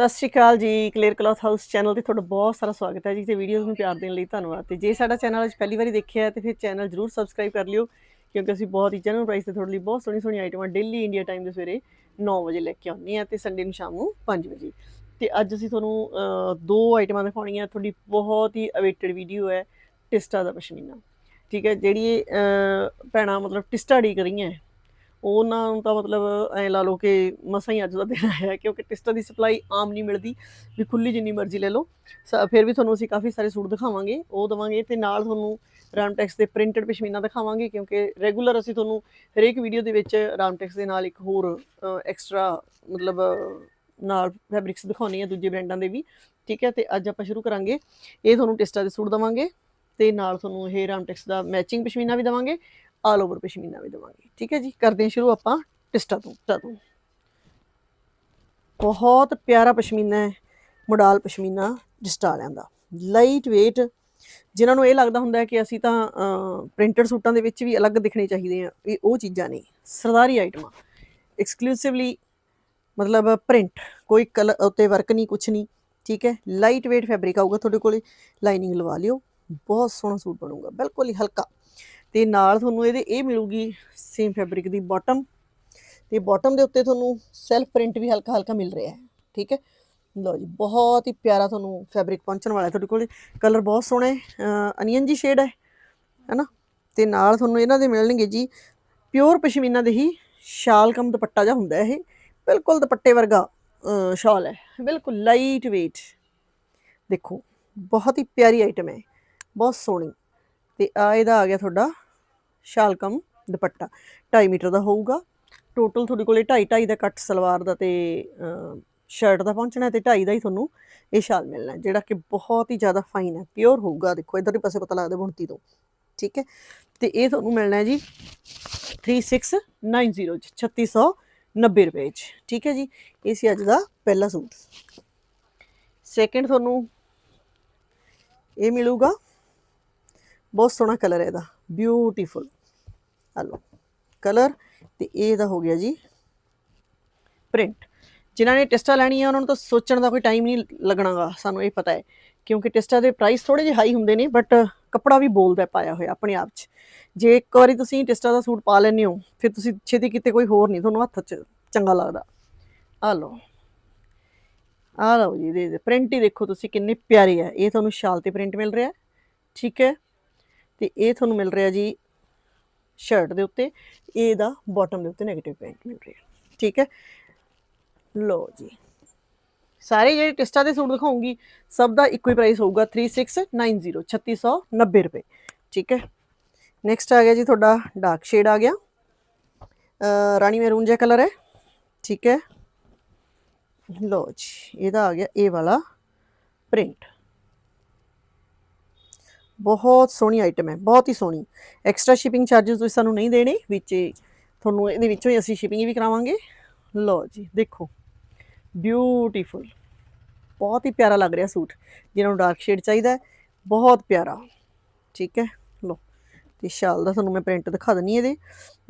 ਸਤਿ ਸ਼੍ਰੀ ਅਕਾਲ ਜੀ clear cloth house channel ਤੇ ਤੁਹਾਡਾ ਬਹੁਤ ਸਾਰਾ ਸਵਾਗਤ ਹੈ ਜੀ ਤੇ ਵੀਡੀਓਜ਼ ਨੂੰ ਪਿਆਰ ਦੇਣ ਲਈ ਧੰਨਵਾਦ। ਤੇ ਜੇ ਸਾਡਾ ਚੈਨਲ ਅੱਜ ਪਹਿਲੀ ਵਾਰੀ ਦੇਖਿਆ ਹੈ ਤੇ ਫਿਰ ਚੈਨਲ ਜਰੂਰ ਸਬਸਕ੍ਰਾਈਬ ਕਰ ਲਿਓ ਕਿਉਂਕਿ ਅਸੀਂ ਬਹੁਤ ਹੀ ਜੈਨੂਨ ਪ੍ਰਾਈਸ ਤੇ ਤੁਹਾਡੇ ਲਈ ਬਹੁਤ ਸੋਹਣੀ ਸੋਹਣੀ ਆਈਟਮਾਂ ਡੇਲੀ ਇੰਡੀਆ ਟਾਈਮ ਦੇ ਸਵੇਰੇ 9 ਵਜੇ ਲੈ ਕੇ ਆਉਂਦੇ ਆ ਤੇ ਸੰਡੇ ਨੂੰ ਸ਼ਾਮ ਨੂੰ 5 ਵਜੇ। ਤੇ ਅੱਜ ਅਸੀਂ ਤੁਹਾਨੂੰ ਦੋ ਆਈਟਮਾਂ ਦਿਖਾਉਣੀਆਂ ਤੁਹਾਡੀ ਬਹੁਤ ਹੀ ਅਵੇਟਡ ਵੀਡੀਓ ਹੈ ਟਿਸਟਾ ਦਾ ਪਸ਼ਮੀਨਾ। ਠੀਕ ਹੈ ਜਿਹੜੀ ਇਹ, ਭੈਣਾਂ ਮਤਲਬ ਟਿਸਟਾ ਡੀ ਕਰੀਆਂ ਹੈ, ਉਹਨਾਂ ਨੂੰ ਤਾਂ ਮਤਲਬ ਐ ਲਾ ਲਓ ਕਿ ਮਸਾਂ ਹੀ ਅੱਜ ਦਾ ਦਿਨ ਆਇਆ, ਕਿਉਂਕਿ ਟਿਸਟਾ ਦੀ ਸਪਲਾਈ ਆਮ ਨਹੀਂ ਮਿਲਦੀ। ਵੀ ਖੁੱਲੀ ਜਿੰਨੀ ਮਰਜ਼ੀ ਲੈ ਲਓ। ਸ- ਫਿਰ ਵੀ ਤੁਹਾਨੂੰ ਅਸੀਂ ਕਾਫੀ ਸਾਰੇ ਸੂਟ ਦਿਖਾਵਾਂਗੇ, ਉਹ ਦਵਾਂਗੇ ਤੇ ਨਾਲ ਤੁਹਾਨੂੰ ਰਾਮਟੈਕਸ ਦੇ ਪ੍ਰਿੰਟਡ ਪਸ਼ਮੀਨਾ ਦਿਖਾਵਾਂਗੇ, ਕਿਉਂਕਿ ਰੈਗੂਲਰ ਅਸੀਂ ਤੁਹਾਨੂੰ ਹਰੇਕ ਵੀਡੀਓ ਦੇ ਵਿੱਚ ਰਾਮਟੈਕਸ ਦੇ ਨਾਲ ਇੱਕ ਹੋਰ ਐਕਸਟਰਾ ਮਤਲਬ ਨਾਲ ਫੈਬਰਿਕਸ ਦਿਖਾਉਣੀ ਆ ਦੂਜੇ ਬ੍ਰਾਂਡਾਂ ਦੇ ਵੀ। ਠੀਕ ਹੈ, ਤੇ ਅੱਜ ਆਪਾਂ ਸ਼ੁਰੂ ਕਰਾਂਗੇ। ਇਹ ਤੁਹਾਨੂੰ ਟਿਸਟਾ ਦੇ ਸੂਟ ਦਵਾਂਗੇ ਤੇ ਨਾਲ ਤੁਹਾਨੂੰ ਇਹ ਰਾਮਟੈਕਸ ਦਾ ਮੈਚਿੰਗ ਪਸ਼ਮੀਨਾ ਵੀ ਦਵਾਂਗੇ। ਆਲ ਓਵਰ ਪਸ਼ਮੀਨਾ ਵੀ ਦਵਾਂਗੇ। ਠੀਕ ਹੈ ਜੀ, ਕਰਦੇ ਹਾਂ ਸ਼ੁਰੂ ਆਪਾਂ। ਟਿਸਟਾ ਤੋਂ ਟਿਸਟਾ ਤੋਂ। ਬਹੁਤ ਪਿਆਰਾ ਪਸ਼ਮੀਨਾ ਹੈ, ਮੋਡਾਲ ਪਸ਼ਮੀਨਾ ਟਿਸਟਾ ਵਾਲਿਆਂ ਦਾ। ਲਾਈਟ weight, ਜਿਨ੍ਹਾਂ ਨੂੰ ਇਹ ਲੱਗਦਾ ਹੁੰਦਾ ਕਿ ਅਸੀਂ ਤਾਂ ਪ੍ਰਿੰਟਡ ਸੂਟਾਂ ਦੇ ਵਿੱਚ ਵੀ ਅਲੱਗ ਦਿਖਣੇ ਚਾਹੀਦੇ ਆ ਇਹ ਉਹ ਚੀਜ਼ਾਂ ਨਹੀਂ ਸਰਦਾਰੀ ਆਈਟਮਾਂ। ਐਕਸਕਲੂਸਿਵਲੀ ਮਤਲਬ ਪ੍ਰਿੰਟ, ਕੋਈ ਕਲਰ ਉੱਤੇ ਵਰਕ ਨਹੀਂ, ਕੁਛ ਨਹੀਂ। ਠੀਕ ਹੈ, ਲਾਈਟ weight ਫੈਬਰਿਕ ਆਊਗਾ ਤੁਹਾਡੇ ਕੋਲੇ। ਲਾਈਨਿੰਗ ਲਵਾ ਲਿਓ। ਬਹੁਤ ਸੋਹਣਾ ਸੂਟ ਬਣੂਗਾ, ਬਿਲਕੁਲ ਹੀ ਹਲਕਾ। ਤੇ ਨਾਲ ਤੁਹਾਨੂੰ ਇਹਦੇ ਇਹ ਮਿਲੂਗੀ ਸੇਮ ਫੈਬਰਿਕ ਦੀ ਬਾਟਮ ਤੇ ਬਾਟਮ ਦੇ ਉੱਤੇ ਤੁਹਾਨੂੰ ਸੈਲਫ ਪ੍ਰਿੰਟ ਵੀ ਹਲਕਾ ਹਲਕਾ ਮਿਲ ਰਿਹਾ ਹੈ ਠੀਕ ਹੈ? ਲਓ ਜੀ ਬਹੁਤ ਹੀ ਪਿਆਰਾ ਤੁਹਾਨੂੰ ਫੈਬਰਿਕ ਪਹੁੰਚਣ ਵਾਲਾ ਤੁਹਾਡੇ ਕੋਲ। ਕਲਰ ਬਹੁਤ ਸੋਹਣਾ ਹੈ ਅਨੀਅਨ ਜੀ ਸ਼ੇਡ ਹੈ ਹੈਨਾ? ਤੇ ਨਾਲ ਤੁਹਾਨੂੰ ਇਹਨਾਂ ਦੇ ਮਿਲਣਗੇ ਜੀ ਪਿਓਰ ਪਸ਼ਮੀਨਾ ਦੇ ਹੀ ਸ਼ਾਲ ਕਮ ਦੁਪੱਟਾ ਜਿਹਾ ਹੁੰਦਾ ਇਹ ਬਿਲਕੁਲ ਦੁਪੱਟੇ ਵਰਗਾ ਅ, ਸ਼ਾਲ ਹੈ ਬਿਲਕੁਲ ਲਾਈਟ weight ਦੇਖੋ ਬਹੁਤ ਹੀ ਪਿਆਰੀ ਆਈਟਮ ਹੈ ਬਹੁਤ ਸੋਹਣੀ। ਤੇ ਆ ਇਹਦਾ ਆ ਗਿਆ ਤੁਹਾਡਾ ਸ਼ਾਲਕਮ ਦੁਪੱਟਾ 2.5 ਮੀਟਰ ਦਾ ਹੋਊਗਾ। ਟੋਟਲ ਤੁਹਾਡੇ ਕੋਲੇ 2.5 2.5 ਦਾ ਕੱਟ, ਸਲਵਾਰ ਦਾ ਤੇ ਸ਼ਰਟ ਦਾ ਪਹੁੰਚਣਾ ਹੈ ਤੇ 2.5 ਦਾ ਹੀ ਤੁਹਾਨੂੰ ਇਹ ਸ਼ਾਲ ਮਿਲਣਾ, ਜਿਹੜਾ ਕਿ ਬਹੁਤ ਹੀ ਜ਼ਿਆਦਾ ਫਾਈਨ ਹੈ ਪਿਓਰ ਹੋਊਗਾ। ਦੇਖੋ ਇਧਰ ਦੇ ਪਾਸੇ ਪਤਾ ਲੱਗਦਾ ਬੁਣਤੀ ਤੋਂ, ਠੀਕ ਹੈ? ਤੇ ਇਹ ਤੁਹਾਨੂੰ ਮਿਲਣਾ ਹੈ ਜੀ 3690 ਚ 3690 ਰੁਪਏ ਚ, ਠੀਕ ਹੈ ਜੀ? ਇਹ ਸੀ ਅੱਜ ਦਾ ਪਹਿਲਾ ਸੂਟ। ਸੈਕਿੰਡ ਤੁਹਾਨੂੰ ਇਹ ਮਿਲੂਗਾ ਬਹੁਤ ਸੋਹਣਾ ਕਲਰ ਹੈ ਇਹਦਾ ਬਿਊਟੀਫੁਲ ਹਲੋ, ਕਲਰ ਤੇ ਇਹ ਦਾ ਹੋ ਗਿਆ ਜੀ ਪ੍ਰਿੰਟ ਜਿਨ੍ਹਾਂ ਨੇ ਟੈਸਟਾ ਲੈਣੀ ਹੈ ਉਹਨਾਂ ਨੂੰ ਤਾਂ ਸੋਚਣ ਦਾ ਕੋਈ ਟਾਈਮ ਨਹੀਂ ਲੱਗਣਾਗਾ, ਸਾਨੂੰ ਇਹ ਪਤਾ ਹੈ। ਕਿਉਂਕਿ ਟੈਸਟਾ ਦੇ ਪ੍ਰਾਈਸ ਥੋੜੇ ਜਿਹੇ ਹਾਈ ਹੁੰਦੇ ਨੇ ਬਟ ਕੱਪੜਾ ਵੀ ਬੋਲਦਾ ਪਾਇਆ ਹੋਇਆ ਆਪਣੇ ਆਪ 'ਚ। ਜੇ ਇੱਕ ਵਾਰੀ ਤੁਸੀਂ ਟੈਸਟਾ ਦਾ ਸੂਟ ਪਾ ਲੈਂਦੇ ਹੋ, ਫਿਰ ਤੁਸੀਂ ਛੇਤੀ ਕਿਤੇ ਕੋਈ ਹੋਰ ਨਹੀਂ, ਤੁਹਾਨੂੰ ਹੱਥ 'ਚ ਚੰਗਾ ਲੱਗਦਾ। ਆ ਲਓ। ਆ ਲਓ ਜੀ ਦੇ ਪ੍ਰਿੰਟ ਹੀ ਦੇਖੋ ਤੁਸੀਂ ਕਿੰਨੇ ਪਿਆਰੇ ਆ। ਇਹ ਤੁਹਾਨੂੰ ਸ਼ਾਲ ਤੇ ਪ੍ਰਿੰਟ ਮਿਲ ਰਿਹਾ ਠੀਕ ਹੈ? ਤੇ ਇਹ ਤੁਹਾਨੂੰ ਮਿਲ ਰਿਹਾ ਜੀ ਸ਼ਰਟ ਦੇ ਉੱਤੇ, ਇਹਦਾ ਬਾਟਮ ਦੇ ਉੱਤੇ 네ਗੇਟਿਵ ਪੈਂਟ ਮਿਲ ਰਿਹਾ। ਠੀਕ ਹੈ? ਲੋ ਜੀ। ਸਾਰੇ ਜਿਹੜੇ ਟਿਸਟਾ ਦੇ ਸੂਟ ਦਿਖਾਉਂਗੀ, ਸਭ ਦਾ ਇੱਕੋ ਹੀ ਪ੍ਰਾਈਸ ਹੋਊਗਾ 3690 3690 ਰੁਪਏ। ਠੀਕ ਹੈ? ਨੈਕਸਟ ਆ ਗਿਆ ਜੀ ਤੁਹਾਡਾ ਡਾਰਕ ਸ਼ੇਡ ਆ ਗਿਆ। ਰਾਣੀ ਮੈਰੂਨ ਜਿਹਾ ਕਲਰ ਹੈ। ਠੀਕ ਹੈ? ਲੋ ਜੀ, ਇਹਦਾ ਆ ਗਿਆ ਇਹ ਵਾਲਾ ਪ੍ਰਿੰਟ ਬਹੁਤ ਸੋਹਣੀ ਆਈਟਮ ਹੈ, ਬਹੁਤ ਹੀ ਸੋਹਣੀ। ਐਕਸਟਰਾ ਸ਼ਿਪਿੰਗ ਚਾਰजेस ਤੁਸੀਂ ਸਾਨੂੰ ਨਹੀਂ ਦੇਣੇ, ਵਿੱਚ ਤੁਹਾਨੂੰ ਇਹਦੇ ਵਿੱਚੋਂ ਹੀ ਅਸੀਂ ਸ਼ਿਪਿੰਗ ਵੀ ਕਰਾਵਾਂਗੇ। ਲਓ ਜੀ, ਦੇਖੋ ਬਿਊਟੀਫੁਲ ਬਹੁਤ ਹੀ ਪਿਆਰਾ ਲੱਗ ਰਿਹਾ ਸੂਟ, ਜਿਹਨਾਂ ਨੂੰ ਡਾਰਕ ਸ਼ੇਡ ਚਾਹੀਦਾ ਬਹੁਤ ਪਿਆਰਾ। ਠੀਕ ਹੈ, ਲਓ, ਤੇ ਸ਼ਾਲ ਦਾ ਤੁਹਾਨੂੰ ਮੈਂ ਪ੍ਰਿੰਟ ਦਿਖਾ ਦਿੰਨੀ ਇਹਦੇ।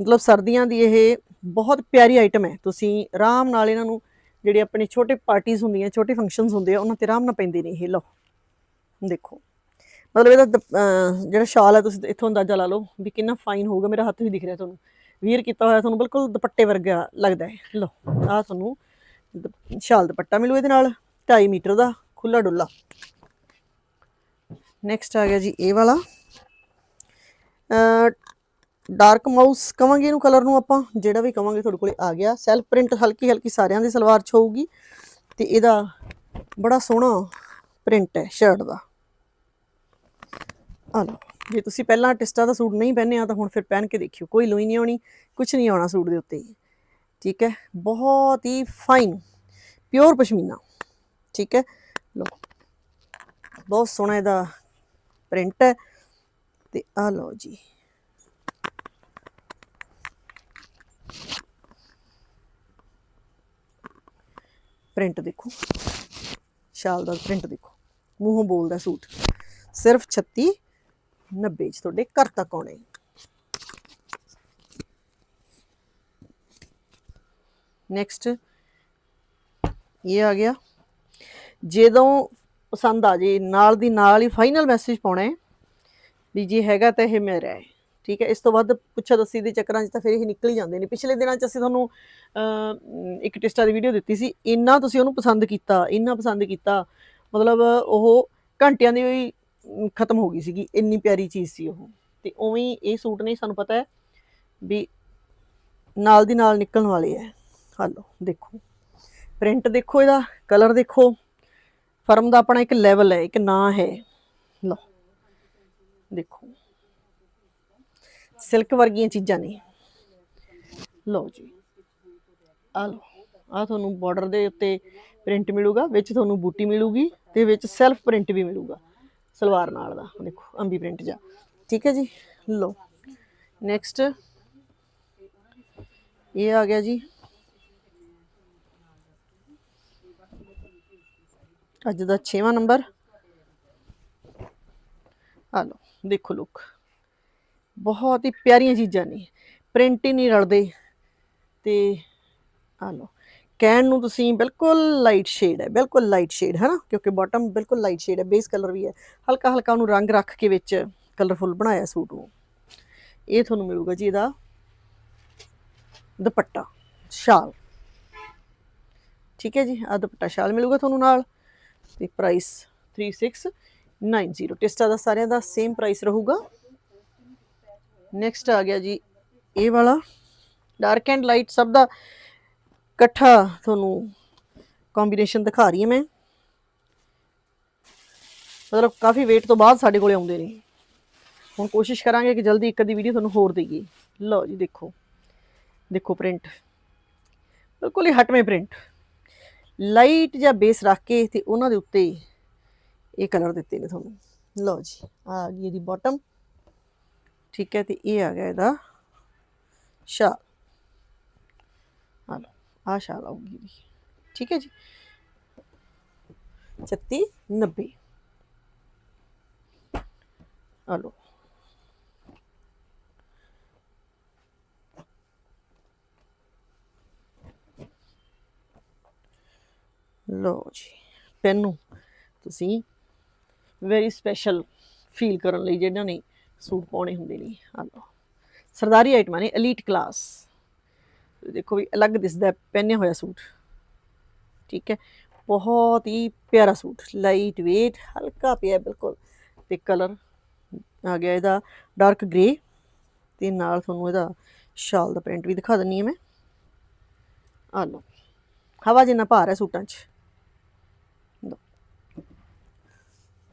ਮਤਲਬ ਸਰਦੀਆਂ ਦੀ ਇਹ ਬਹੁਤ ਪਿਆਰੀ ਆਈਟਮ ਹੈ। ਤੁਸੀਂ ਆਰਾਮ ਨਾਲ ਇਹਨਾਂ ਨੂੰ, ਜਿਹੜੇ ਆਪਣੇ ਛੋਟੇ ਪਾਰਟੀਆਂ ਹੁੰਦੀਆਂ, ਛੋਟੇ ਫੰਕਸ਼ਨਸ ਹੁੰਦੇ ਆ, ਉਹਨਾਂ ਤੇ ਆਰਾਮ ਨਾਲ ਪੈਂਦੇ ਨੇ ਇਹ, ਲਓ। ਦੇਖੋ ਮਤਲਬ ਇਹਦਾ ਦੁਪ- ਜਿਹੜਾ ਸ਼ਾਲ ਹੈ, ਤੁਸੀਂ ਇੱਥੋਂ ਅੰਦਾਜ਼ਾ ਲਾ ਲਓ ਵੀ ਕਿੰਨਾ ਫਾਈਨ ਹੋਊਗਾ, ਮੇਰਾ ਹੱਥ ਵੀ ਦਿਖ ਰਿਹਾ ਤੁਹਾਨੂੰ। ਵੀਅਰ ਕੀਤਾ ਹੋਇਆ ਤੁਹਾਨੂੰ ਬਿਲਕੁਲ ਦੁਪੱਟੇ ਵਰਗਾ ਲੱਗਦਾ ਹੈ। ਲਓ, ਆਹ ਤੁਹਾਨੂੰ ਦੁਪ- ਸ਼ਾਲ ਦੁਪੱਟਾ ਮਿਲੂ ਇਹਦੇ ਨਾਲ 2.5 ਮੀਟਰ ਦਾ ਖੁੱਲਾ ਡੁੱਲਾ। ਨੈਕਸਟ ਆ ਗਿਆ ਜੀ ਇਹ ਵਾਲਾ। ਡਾਰਕ ਮਾਊਸ ਕਵਾਂਗੇ ਇਹਨੂੰ ਕਲਰ ਨੂੰ ਆਪਾਂ, ਜਿਹੜਾ ਵੀ ਕਵਾਂਗੇ ਤੁਹਾਡੇ ਕੋਲੇ ਆ ਗਿਆ। ਸੈਲਫ ਪ੍ਰਿੰਟ ਹਲਕੀ ਹਲਕੀ ਸਾਰਿਆਂ ਦੀ ਸਲਵਾਰ 'ਚ ਹੋਊਗੀ ਤੇ ਇਹਦਾ ਬੜਾ ਸੋਹਣਾ ਪ੍ਰਿੰਟ ਹੈ ਸ਼ਰਟ ਦਾ। ਆ ਲਓ, ਜੇ ਤੁਸੀਂ ਪਹਿਲਾਂ ਟਿਸਟਾ ਦਾ ਸੂਟ ਨਹੀਂ ਪਹਿਨਿਆ, ਤਾਂ ਹੁਣ ਫਿਰ ਪਹਿਨ ਕੇ ਦੇਖਿਓ, ਕੋਈ ਲੋਈ ਨਹੀਂ ਆਉਣੀ ਕੁਝ ਨਹੀਂ ਆਉਣਾ ਸੂਟ ਦੇ ਉੱਤੇ। ਠੀਕ ਹੈ? ਬਹੁਤ ਹੀ ਫਾਈਨ ਪਿਓਰ ਪਸ਼ਮੀਨਾ। ਠੀਕ ਹੈ? ਲਓ, ਬਹੁਤ ਸੋਹਣਾ ਇਹਦਾ ਪ੍ਰਿੰਟ ਹੈ। ਤੇ ਆ ਲਓ ਜੀ। ਪ੍ਰਿੰਟ ਦੇਖੋ। ਸ਼ਾਲ ਦਾ ਪ੍ਰਿੰਟ ਦੇਖੋ। ਮੂੰਹੋਂ ਬੋਲਦਾ ਸੂਟ। ਸਿਰਫ 36 90 ਚ ਤੁਹਾਡੇ ਘਰ ਤੱਕ ਆਉਣੇ ਨੈਕਸਟ ਇਹ ਆ ਗਿਆ। ਜਦੋਂ ਪਸੰਦ ਆ ਜੇ ਨਾਲ ਦੀ ਨਾਲ ਹੀ ਫਾਈਨਲ ਮੈਸੇਜ ਪਾਉਣਾ ਹੈ ਵੀ ਜੇ ਹੈਗਾ ਤਾਂ ਇਹ ਮੇਰਾ ਹੈ। ਠੀਕ ਹੈ ਇਸ ਤੋਂ ਬਾਅਦ ਪੁੱਛਾ ਦੱਸੀ ਦੇ ਚੱਕਰਾਂ 'ਚ ਤਾਂ ਫਿਰ ਇਹ ਨਿਕਲ ਹੀ ਜਾਂਦੇ ਨੇ। ਪਿਛਲੇ ਦਿਨਾਂ 'ਚ ਅਸੀਂ ਤੁਹਾਨੂੰ ਅਮ, ਇੱਕ ਟਿਸਟਾ ਦੀ ਵੀਡੀਓ ਦਿੱਤੀ ਸੀ। ਇੰਨਾ ਤੁਸੀਂ ਉਹਨੂੰ ਪਸੰਦ ਕੀਤਾ ਇੰਨਾ ਪਸੰਦ ਕੀਤਾ। ਮਤਲਬ ਉਹ ਘੰਟਿਆਂ ਦੀ ਵੀ ਖਤਮ ਹੋ ਗਈ ਸੀਗੀ, ਇੰਨੀ ਪਿਆਰੀ ਚੀਜ਼ ਸੀ ਉਹ। ਤੇ ਉਵੇਂ ਇਹ ਸੂਟ ਨੇ, ਸਾਨੂੰ ਪਤਾ ਹੈ ਵੀ ਨਾਲ ਦੀ ਨਾਲ ਨਿਕਲਣ ਵਾਲੇ ਹੈ। ਹਲੋ, ਦੇਖੋ। ਪ੍ਰਿੰਟ ਦੇਖੋ ਇਹਦਾ, ਕਲਰ ਦੇਖੋ। ਫਰਮ ਦਾ ਆਪਣਾ ਇੱਕ ਲੈਵਲ ਹੈ, ਇੱਕ ਨਾਂ ਹੈ। ਲਓ, ਦੇਖੋ। ਸਿਲਕ ਵਰਗੀਆਂ ਚੀਜ਼ਾਂ ਨੇ। ਲਓ ਜੀ। ਆ ਲਓ ਆ ਤੁਹਾਨੂੰ ਬਾਰਡਰ ਦੇ ਉੱਤੇ ਪ੍ਰਿੰਟ ਮਿਲੂਗਾ, ਵਿੱਚ ਤੁਹਾਨੂੰ ਬੂਟੀ ਮਿਲੂਗੀ ਤੇ ਵਿੱਚ ਸੈਲਫ ਪ੍ਰਿੰਟ ਵੀ ਮਿਲੂਗਾ। ਸਲਵਾਰ ਨਾਲ ਦਾ, ਦੇਖੋ, ਅੰਬੀ ਪ੍ਰਿੰਟ ਜਾ ਠੀਕ ਹੈ ਜੀ? ਲਓ। ਨੈਕਸਟ ਇਹ ਆ ਗਿਆ ਜੀ। ਅੱਜ ਦਾ 6ਵਾਂ ਨੰਬਰ। ਆ ਲਓ, ਦੇਖੋ ਲੁੱਕ ਬਹੁਤ ਹੀ ਪਿਆਰੀਆਂ ਚੀਜ਼ਾਂ ਨੇ। ਪ੍ਰਿੰਟ ਹੀ ਨਹੀਂ ਰਲਦੇ। ਤੇ ਆ ਲਓ। ਕਹਿਣ ਨੂੰ ਤੁਸੀਂ ਬਿਲਕੁਲ ਲਾਈਟ ਸ਼ੇਡ ਹੈ, ਬਿਲਕੁਲ ਲਾਈਟ ਸ਼ੇਡ ਹੈ ਨਾ ਕਿਉਂਕਿ ਬਾਟਮ ਬਿਲਕੁਲ ਲਾਈਟ ਸ਼ੇਡ ਹੈ ਬੇਸ ਕਲਰ ਵੀ ਹੈ। ਹਲਕਾ ਹਲਕਾ ਉਹਨੂੰ ਰੰਗ ਰੱਖ ਕੇ ਵਿੱਚ ਕਲਰਫੁੱਲ ਬਣਾਇਆ ਸੂਟ ਨੂੰ। ਇਹ ਤੁਹਾਨੂੰ ਮਿਲੂਗਾ ਜੀ ਇਹਦਾ ਦੁਪੱਟਾ, ਸ਼ਾਲ। ਠੀਕ ਹੈ ਜੀ ਆ ਦੁਪੱਟਾ ਸ਼ਾਲ ਮਿਲੂਗਾ ਤੁਹਾਨੂੰ ਨਾਲ। ਤੇ ਪ੍ਰਾਈਸ 3690 ਟਿਸਟਾ ਦਾ ਸਾਰਿਆਂ ਦਾ ਸੇਮ ਪ੍ਰਾਈਸ ਰਹੂਗਾ। ਨੈਕਸਟ ਆ ਗਿਆ ਜੀ ਇਹ ਵਾਲਾ। ਡਾਰਕ ਐਂਡ ਲਾਈਟ ਸਭ ਦਾ ਇਕੱਠਾ ਤੁਹਾਨੂੰ ਕੰਬੀਨੇਸ਼ਨ ਦਿਖਾ ਰਹੀ ਹਾਂ ਮੈਂ। ਮਤਲਬ ਕਾਫੀ ਵੇਟ ਤੋਂ ਬਾਅਦ ਸਾਡੇ ਕੋਲੇ ਆਉਂਦੇ ਨੇ। ਹੁਣ ਕੋਸ਼ਿਸ਼ ਕਰਾਂਗੇ ਕਿ ਜਲਦੀ ਇੱਕ ਅੱਧੀ ਵੀਡੀਓ ਤੁਹਾਨੂੰ ਹੋਰ ਦੇਈਏ। ਲਓ ਜੀ ਦੇਖੋ। ਦੇਖੋ ਪ੍ਰਿੰਟ ਬਿਲਕੁਲ ਹੀ ਹਟਵੇਂ ਪ੍ਰਿੰਟ ਲਾਈਟ ਜਾਂ ਬੇਸ ਰੱਖ ਕੇ ਤੇ ਉਹਨਾਂ ਦੇ ਉੱਤੇ ਇਹ ਕਲਰ ਦਿੱਤੇ ਨੇ ਤੁਹਾਨੂੰ। ਲਓ ਜੀ, ਆ ਗਈ ਇਹਦੀ ਬਾਟਮ ਠੀਕ ਹੈ, ਤੇ ਇਹ ਆ ਗਿਆ ਇਹਦਾ ਸ਼ਾਲ। ਆ ਲਓ। ਆ ਸ਼ਾਲ ਆਊਗੀ ਠੀਕ ਹੈ ਜੀ? 36 90 ਆ ਲਓ। ਲਓ ਜੀ, ਪੈਨੂੰ, ਤੁਸੀਂ ਵੈਰੀ ਸਪੈਸ਼ਲ ਫੀਲ ਕਰਨ ਲਈ ਜਿਹਨਾਂ ਨੇ ਸੂਟ ਪਾਉਣੇ ਹੁੰਦੇ ਨੇ। ਆ ਸਰਦਾਰੀ ਆਈਟਮਾਂ ਨੇ 엘ੀਟ ਕਲਾਸ ਦੇਖੋ ਵੀ ਅਲੱਗ ਦਿਸਦਾ ਹੈ, ਪਹਿਨਿਆ ਹੋਇਆ ਸੂਟ। ਠੀਕ ਹੈ, ਬਹੁਤ ਹੀ ਪਿਆਰਾ ਸੂਟ ਲਾਈਟ weight, ਹਲਕਾ ਪਿਆ ਬਿਲਕੁਲ। ਤੇ ਕਲਰ ਆ ਗਿਆ ਇਹਦਾ ਡਾਰਕ ਗ੍ਰੇ ਤੇ ਨਾਲ ਤੁਹਾਨੂੰ ਇਹਦਾ ਸ਼ਾਲ ਦਾ ਪ੍ਰਿੰਟ ਵੀ ਦਿਖਾ ਦਿੰਨੀ ਹਾਂ ਮੈਂ। ਆ ਲਓ, ਹਵਾ ਜਿੰਨਾ ਭਾਰ ਹੈ ਸੂਟਾਂ 'ਚ।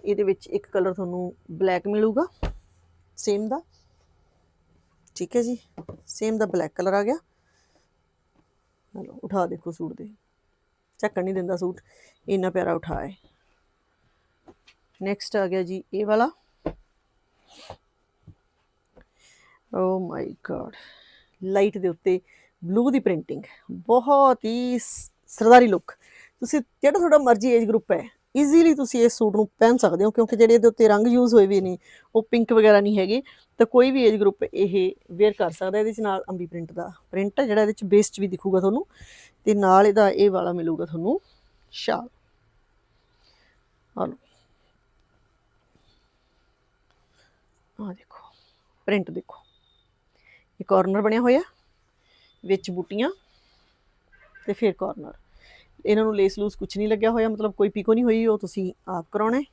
ਇਹਦੇ ਵਿੱਚ ਇੱਕ ਕਲਰ ਤੁਹਾਨੂੰ ਬਲੈਕ ਮਿਲੂਗਾ ਸੇਮ ਦਾ। ਠੀਕ ਹੈ ਜੀ ਸੇਮ ਦਾ ਬਲੈਕ ਕਲਰ ਆ ਗਿਆ। ਹਲੋ ਉਠਾ ਦੇਖੋ ਸੂਟ ਦੇ ਝੱਕਣ ਨਹੀਂ ਦਿੰਦਾ ਸੂਟ, ਇੰਨਾ ਪਿਆਰਾ ਉਠਾ ਹੈ। ਨੈਕਸਟ ਆ ਗਿਆ ਜੀ ਇਹ ਵਾਲਾ। ਓ ਮਾਈ ਗॉड ਲਾਈਟ ਦੇ ਉੱਤੇ ਬਲੂ ਦੀ ਪ੍ਰਿੰਟਿੰਗ ਬਹੁਤ ਹੀ ਸ- ਸਰਦਾਰੀ ਲੁੱਕ ਤੁਸੀਂ ਜਿਹੜਾ ਤੁਹਾਡਾ ਮਰਜ਼ੀ ਏਜ ਗਰੁੱਪ ਹੈ ਈਜ਼ੀਲੀ ਤੁਸੀਂ ਇਸ ਸੂਟ ਨੂੰ ਪਹਿਨ ਸਕਦੇ ਹੋ, ਕਿਉਂਕਿ ਜਿਹੜੇ ਇਹਦੇ ਉੱਤੇ ਰੰਗ ਯੂਜ਼ ਹੋਏ ਵੀ ਨੇ, ਉਹ ਪਿੰਕ ਵਗੈਰਾ ਨਹੀਂ ਹੈਗੇ, ਤਾਂ ਕੋਈ ਵੀ ਏਜ ਗਰੁੱਪ ਇਹ ਵੇਅਰ ਕਰ ਸਕਦਾ, ਇਹਦੇ ਚ ਨਾਲ ਅੰਬੀ ਪ੍ਰਿੰਟ ਦਾ ਪ੍ਰਿੰਟ ਹੈ ਜਿਹੜਾ ਇਹਦੇ ਚ ਬੇਸ ਚ ਵੀ ਦਿਖੂਗਾ ਤੁਹਾਨੂੰ, ਤੇ ਨਾਲ ਇਹਦਾ ਇਹ ਵਾਲਾ ਮਿਲੂਗਾ ਤੁਹਾਨੂੰ ਸ਼ਾਲ। ਆ ਆ ਦੇਖੋ ਪ੍ਰਿੰਟ ਦੇਖੋ। ਇਹ ਕਾਰਨਰ ਬਣਿਆ ਹੋਇਆ, ਵਿੱਚ ਬੂਟੀਆਂ, ਤੇ ਫਿਰ ਕਾਰਨਰ ਇਹਨਾਂ ਨੂੰ ਲੇਸ ਲੂਸ ਕੁਝ ਨਹੀਂ ਲੱਗਿਆ ਹੋਇਆ, ਮਤਲਬ ਕੋਈ ਪੀਕੋ ਨਹੀਂ ਹੋਈ, ਉਹ ਤੁਸੀਂ ਆਪ ਕਰਾਉਣਾ ਹੈ।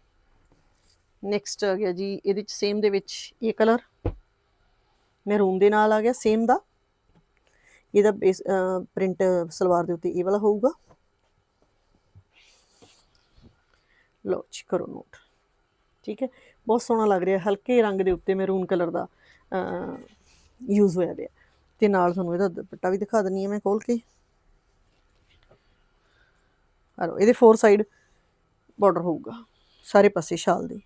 ਨੈਕਸਟ ਆ ਗਿਆ ਜੀ, ਇਹਦੇ ਚ ਸੇਮ ਦੇ ਵਿੱਚ ਇਹ ਕਲਰ ਮੈਰੂਨ ਦੇ ਨਾਲ ਆ ਗਿਆ ਸੇਮ ਦਾ। ਇਹਦਾ ਬੇਸ ਪ੍ਰਿੰਟ ਸਲਵਾਰ ਦੇ ਉੱਤੇ ਇਹ ਵਾਲਾ ਹੋਊਗਾ। ਲਓ ਜੀ, ਕਰੋ ਨੋਟ ਠੀਕ ਹੈ, ਬਹੁਤ ਸੋਹਣਾ ਲੱਗ ਰਿਹਾ, ਹਲਕੇ ਰੰਗ ਦੇ ਉੱਤੇ ਮੈਰੂਨ ਕਲਰ ਦਾ ਯੂਜ਼ ਹੋਇਆ ਪਿਆ। ਤੇ ਨਾਲ ਤੁਹਾਨੂੰ ਇਹਦਾ ਦੁਪੱਟਾ ਵੀ ਦਿਖਾ ਦਿੰਨੀ ਆ ਮੈਂ ਖੋਲ ਕੇ। ਆਲੋ ਇਹਦੇ ਫੋਰ ਸਾਈਡ ਬਾਰਡਰ ਹੋਊਗਾ, ਸਾਰੇ ਪਾਸੇ ਸ਼ਾਲ ਦੇ।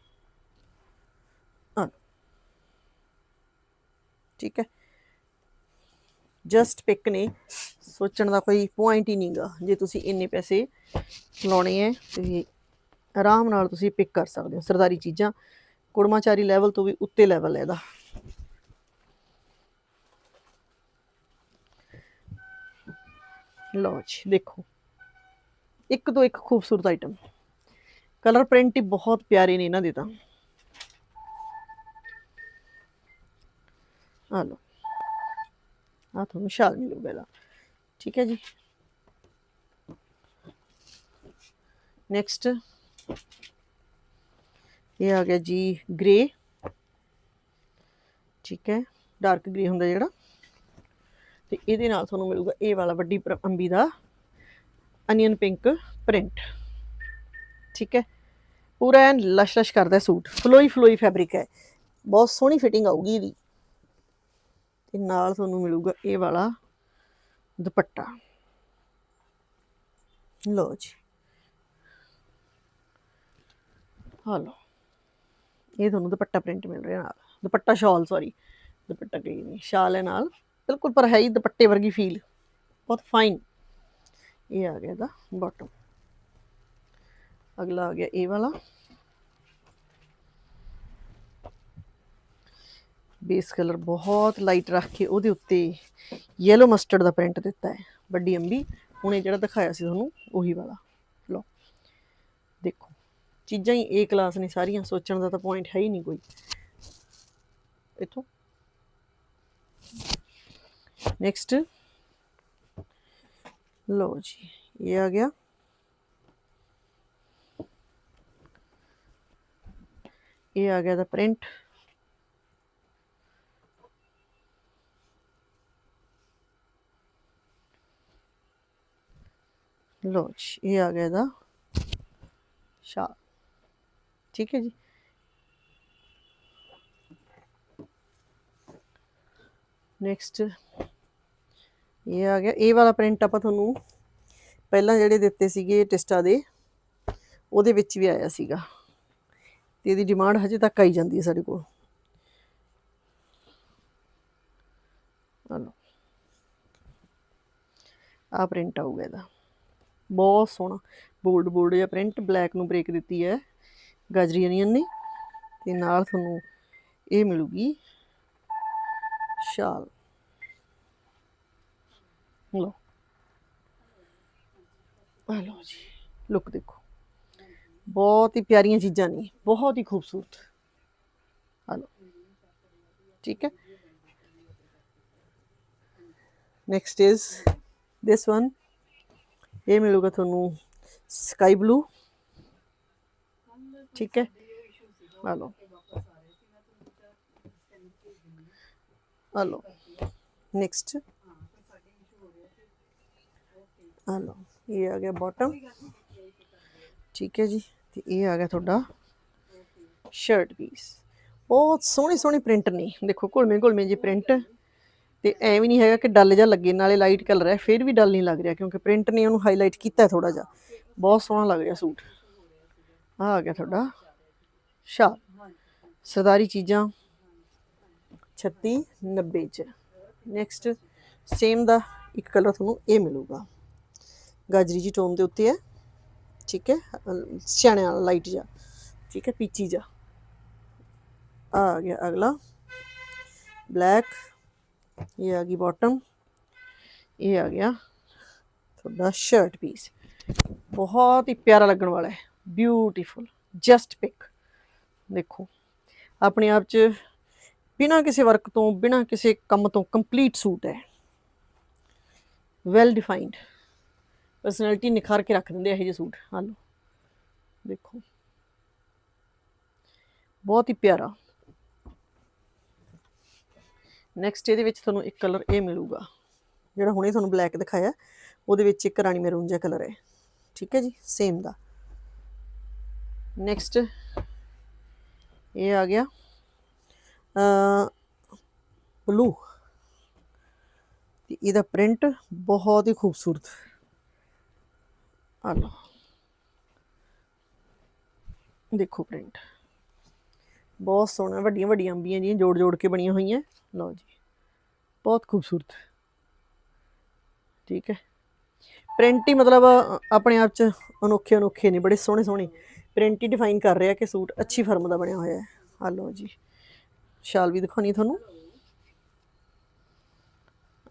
ਠੀਕ ਹੈ। ਜਸਟ ਪਿਕ ਨੇ, ਸੋਚਣ ਦਾ ਕੋਈ ਪੁਆਇੰਟ ਹੀ ਨਹੀਂਗਾ, ਜੇ ਤੁਸੀਂ ਇੰਨੇ ਪੈਸੇ ਲਾਉਣੇ ਹੈ ਤੇ ਆਰਾਮ ਨਾਲ ਤੁਸੀਂ ਪਿਕ ਕਰ ਸਕਦੇ ਹੋ, ਸਰਦਾਰੀ ਚੀਜ਼ਾਂ। ਕੁੜਮਾਚਾਰੀ ਲੈਵਲ ਤੋਂ ਵੀ ਉੱਤੇ ਲੈਵਲ ਹੈ ਇਹਦਾ। ਲਓ ਜੀ, ਦੇਖੋ। ਇੱਕ ਤੋਂ ਇੱਕ ਖੂਬਸੂਰਤ ਆਈਟਮ ਕਲਰ ਪ੍ਰਿੰਟ ਹੀ ਬਹੁਤ ਪਿਆਰੇ ਨੇ ਇਹਨਾਂ ਦੇ ਤਾਂ। ਆ ਲਓ। ਆ ਤੁਹਾਨੂੰ ਸ਼ਾਲ ਮਿਲੂਗਾ ਇਹਦਾ। ਠੀਕ ਹੈ ਜੀ। ਨੈਕਸਟ ਇਹ ਆ ਗਿਆ ਜੀ ਗ੍ਰੇ ਠੀਕ ਹੈ। ਡਾਰਕ ਗ੍ਰੇ ਹੁੰਦਾ ਜਿਹੜਾ। ਤੇ ਇਹਦੇ ਨਾਲ ਤੁਹਾਨੂੰ ਮਿਲੂਗਾ ਇਹ ਵਾਲਾ ਵੱਡੀ ਅੰਬੀ ਦਾ ਅਨੀਅਨ ਪਿੰਕ ਪ੍ਰਿੰਟ ਠੀਕ ਹੈ ਪੂਰਾ ਐਨ ਲਸ਼ ਲਸ਼ ਕਰਦਾ ਸੂਟ ਫਲੋਈ ਫਲੋਈ ਫੈਬਰਿਕ ਹੈ ਬਹੁਤ ਸੋਹਣੀ ਫਿਟਿੰਗ ਆਊਗੀ ਇਹਦੀ ਤੇ ਨਾਲ ਤੁਹਾਨੂੰ ਮਿਲੂਗਾ ਇਹ ਵਾਲਾ ਦੁਪੱਟਾ ਲਓ ਜੀ ਹਾਂ ਇਹ ਤੁਹਾਨੂੰ ਦੁਪੱਟਾ ਪ੍ਰਿੰਟ ਮਿਲ ਰਿਹਾ ਨਾਲ ਦੁਪੱਟਾ ਸ਼ਾਲ ਸੌਰੀ ਦੁਪੱਟਾ ਕਹੀ ਨਹੀਂ ਸ਼ਾਲ ਹੈ ਨਾਲ ਬਿਲਕੁਲ ਪਰ ਹੈ ਹੀ ਦੁਪੱਟੇ ਵਰਗੀ ਫੀਲ ਬਹੁਤ ਫਾਈਨ ਇਹ ਆ ਗਿਆ ਇਹਦਾ ਬਾਟਮ ਅਗਲਾ ਆ ਗਿਆ ਇਹ ਵਾਲਾ ਬੇਸ ਕਲਰ ਬਹੁਤ ਲਾਈਟ ਰੱਖ ਕੇ ਉਹਦੇ ਉੱਤੇ ਯੈਲੋ ਮਸਟਰਡ ਦਾ ਪ੍ਰਿੰਟ ਦਿੱਤਾ ਹੈ। ਵੱਡੀ ਅੰਬੀ, ਹੁਣੇ ਜਿਹੜਾ ਦਿਖਾਇਆ ਸੀ ਤੁਹਾਨੂੰ, ਉਹੀ ਵਾਲਾ। ਲਓ, ਦੇਖੋ। ਚੀਜ਼ਾਂ ਹੀ ਏ ਕਲਾਸ ਨੇ ਸਾਰੀਆਂ, ਸੋਚਣ ਦਾ ਤਾਂ ਪੁਆਇੰਟ ਹੈ ਹੀ ਨਹੀਂ ਕੋਈ। ਇਥੋਂ। ਨੈਕਸਟ ਲਓ ਜੀ ਇਹ ਆ ਗਿਆ ਇਹ ਆ ਗਿਆ ਦਾ ਪ੍ਰਿੰਟ ਲਓ ਜੀ ਇਹ ਆ ਗਿਆ ਇਹਦਾ ਸ਼ਾਲ ਠੀਕ ਹੈ ਜੀ ਨੈਕਸਟ ਇਹ ਆ ਗਿਆ, ਇਹ ਵਾਲਾ ਪ੍ਰਿੰਟ ਆਪਾਂ ਤੁਹਾਨੂੰ ਪਹਿਲਾਂ ਜਿਹੜੇ ਦਿੱਤੇ ਸੀਗੇ ਟਿਸਟਾ ਦੇ, ਉਹਦੇ ਵਿੱਚ ਵੀ ਆਇਆ ਸੀਗਾ। ਤੇ ਇਹਦੀ ਡਿਮਾਂਡ ਹਜੇ ਤੱਕ ਆਈ ਜਾਂਦੀ ਹੈ ਸਾਡੇ ਕੋਲ। ਹਲੋ ਆ ਪ੍ਰਿੰਟ ਆਊਗਾ ਇਹਦਾ। ਬਹੁਤ ਸੋਹਣਾ ਬੋਲਡ ਬੋਲਡ ਜਿਹਾ ਪ੍ਰਿੰਟ ਬਲੈਕ ਨੂੰ ਬ੍ਰੇਕ ਦਿੱਤੀ ਹੈ ਗਾਜਰੀ ਅਨੀਅਨ ਨੇ। ਤੇ ਨਾਲ ਤੁਹਾਨੂੰ ਇਹ ਮਿਲੂਗੀ ਸ਼ਾਲ। ਲਓ। ਆ ਲਓ ਜੀ ਲੁੱਕ ਦੇਖੋ। ਬਹੁਤ ਹੀ ਪਿਆਰੀਆਂ ਚੀਜ਼ਾਂ ਨੇ, ਬਹੁਤ ਹੀ ਖੂਬਸੂਰਤ। ਆ ਲਓ। ਠੀਕ ਹੈ। ਨੈਕਸਟ ਇਜ਼ this one ਇਹ ਮਿਲੂਗਾ ਤੁਹਾਨੂੰ ਸਕਾਈ ਬਲੂ ਠੀਕ ਹੈ। ਆ ਲਓ। ਆ ਲਓ। ਨੈਕਸਟ ਆ ਲਓ, ਇਹ ਆ ਗਿਆ ਬਾਟਮ ਠੀਕ ਹੈ ਜੀ, ਤੇ ਇਹ ਆ ਗਿਆ ਤੁਹਾਡਾ ਸ਼ਰਟ ਪੀਸ ਬਹੁਤ ਸੋਹਣੇ ਸੋਹਣੇ ਪ੍ਰਿੰਟ ਨੇ। ਦੇਖੋ, ਘੁਲਮੇ ਘੁਲਮੇ ਜੇ ਪ੍ਰਿੰਟ ਤੇ ਐ ਵੀ ਨਹੀਂ ਹੈਗਾ ਕਿ ਡਲ ਜਿਹਾ ਲੱਗੇ, ਨਾਲੇ ਲਾਈਟ ਕਲਰ ਹੈ। ਫਿਰ ਵੀ ਡੱਲ ਨਹੀਂ ਲੱਗ ਰਿਹਾ, ਕਿਉਂਕਿ ਪ੍ਰਿੰਟ ਨੇ ਉਹਨੂੰ ਹਾਈਲਾਈਟ ਕੀਤਾ ਹੈ ਥੋੜਾ ਜਿਹਾ। ਬਹੁਤ ਸੋਹਣਾ ਲੱਗ ਰਿਹਾ ਸੂਟ। ਆ ਆ ਗਿਆ ਤੁਹਾਡਾ ਸ਼ਾ ਸਰਦਾਰੀ ਚੀਜ਼ਾਂ 36 90 ਚ। ਨੈਕਸਟ ਸੇਮ ਦਾ ਇੱਕ ਕਲਰ ਤੁਹਾਨੂੰ ਇਹ ਮਿਲੂਗਾ। ਗਾਜਰੀ ਜੀ ਟੋਨ ਦੇ ਉੱਤੇ ਹੈ। ਠੀਕ ਹੈ, ਅਹ ਵਾਲਾ ਲਾਈਟ ਜਿਹਾ। ਠੀਕ ਹੈ, ਪੀਚੀ ਜਾ ਆ ਗਿਆ ਅਗਲਾ। ਬਲੈਕ ਇਹ ਆ ਗਈ ਬਾਟਮ ਇਹ ਆ ਗਿਆ ਤੁਹਾਡਾ ਸ਼ਰਟ ਪੀਸ ਬਹੁਤ ਹੀ ਪਿਆਰਾ ਲੱਗਣ ਵਾਲਾ ਹੈ। ਬਿਊਟੀਫੁਲ ਜਸਟ ਪਿਕ ਦੇਖੋ, ਆਪਣੇ ਆਪ ਚ ਬਿਨਾਂ ਕਿਸੇ ਵਰਕ ਤੋਂ, ਬਿਨਾਂ ਕਿਸੇ ਕੰਮ ਤੋਂ ਕੰਪਲੀਟ ਸੂਟ ਹੈ। ਵੈਲ ਡਿਫਾਈਨਡ ਪਰਸਨੈਲਿਟੀ ਨਿਖਾਰ ਕੇ ਰੱਖ ਦਿੰਦੇ ਆ ਇਹ ਜਿਹੇ ਸੂਟ, ਹਾਂ ਲਓ। ਦੇਖੋ। ਬਹੁਤ ਹੀ ਪਿਆਰਾ। ਨੈਕਸਟ ਇਹਦੇ ਵਿੱਚ ਤੁਹਾਨੂੰ ਇੱਕ ਕਲਰ ਇਹ ਮਿਲੂਗਾ। ਜਿਹੜਾ ਹੁਣੇ ਤੁਹਾਨੂੰ ਬਲੈਕ ਦਿਖਾਇਆ, ਉਹਦੇ ਵਿੱਚ ਇੱਕ ਰਾਣੀ ਮੈਰੂਨ ਜਿਹਾ ਕਲਰ ਹੈ। ਠੀਕ ਹੈ ਜੀ? ਸੇਮ ਦਾ। ਨੈਕਸਟ ਇਹ ਆ ਗਿਆ ਬਲੂ ਤੇ ਇਹਦਾ ਪ੍ਰਿੰਟ ਬਹੁਤ ਹੀ ਖੂਬਸੂਰਤ। ਆ ਲਓ। ਦੇਖੋ ਪ੍ਰਿੰਟ ਬਹੁਤ ਸੋਹਣਾ, ਵੱਡੀਆਂ ਵੱਡੀਆਂ ਅੰਬੀਆਂ ਜੀਆਂ ਜੋੜ ਜੋੜ ਕੇ ਬਣੀਆਂ ਹੋਈਆਂ। ਲਓ ਜੀ। ਬਹੁਤ ਖੂਬਸੂਰਤ। ਠੀਕ ਹੈ। ਪ੍ਰਿੰਟ ਹੀ ਮਤਲਬ ਆਪਣੇ ਆਪ ਚ ਅਨੋਖੇ ਅਨੋਖੇ ਨੇ, ਬੜੇ ਸੋਹਣੇ ਸੋਹਣੇ। ਪ੍ਰਿੰਟ ਹੀ ਡਿਫਾਈਨ ਕਰ ਰਿਹਾ ਕਿ ਸੂਟ ਅੱਛੀ ਫਰਮ ਦਾ ਬਣਿਆ ਹੋਇਆ ਹੈ। ਆ ਲਓ ਜੀ। ਸ਼ਾਲ ਵੀ ਦਿਖਾਉਣੀ ਤੁਹਾਨੂੰ।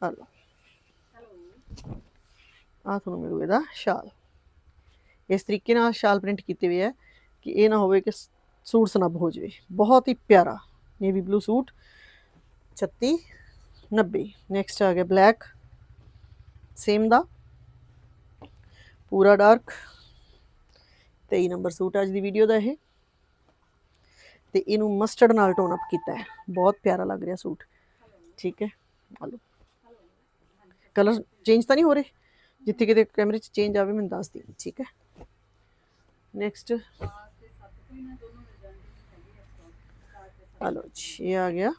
ਆ ਲਓ। ਆ ਤੁਹਾਨੂੰ ਮਿਲੂ ਇਹਦਾ ਸ਼ਾਲ। ਇਸ ਤਰੀਕੇ ਨਾਲ ਸ਼ਾਲ ਪ੍ਰਿੰਟ ਕੀਤੇ ਹੋਏ ਹੈ ਕਿ ਇਹ ਨਾ ਹੋਵੇ ਕਿ ਸੂਟ ਸਨੱਬ ਹੋ ਜਾਵੇ। ਬਹੁਤ ਹੀ ਪਿਆਰਾ ਨੇਵੀ ਬਲੂ ਸੂਟ। 36 90 ਨੈਕਸਟ ਆ ਗਿਆ ਬਲੈਕ ਸੇਮ ਦਾ। ਪੂਰਾ ਡਾਰਕ 23 ਨੰਬਰ ਸੂਟ ਅੱਜ ਦੀ ਵੀਡੀਓ ਦਾ ਇਹ। ਤੇ ਇਹਨੂੰ ਮਸਟਰਡ ਨਾਲ ਟੋਨ ਅਪ ਕੀਤਾ ਹੈ। ਬਹੁਤ ਪਿਆਰਾ ਲੱਗ ਰਿਹਾ ਸੂਟ। ਠੀਕ ਹੈ? ਆ ਕਲਰ ਚੇਂਜ ਤਾਂ ਨਹੀਂ ਹੋ ਰਹੇ? ਜਿੱਥੇ ਕਿਤੇ ਕੈਮਰੇ 'ਚ ਚੇਂਜ ਆਵੇ, ਮੈਨੂੰ ਦੱਸ ਦਿਓ ਠੀਕ ਹੈ? ਨੈਕਸਟ ਹਲੋ ਜੀ ਇਹ ਆ ਗਿਆ।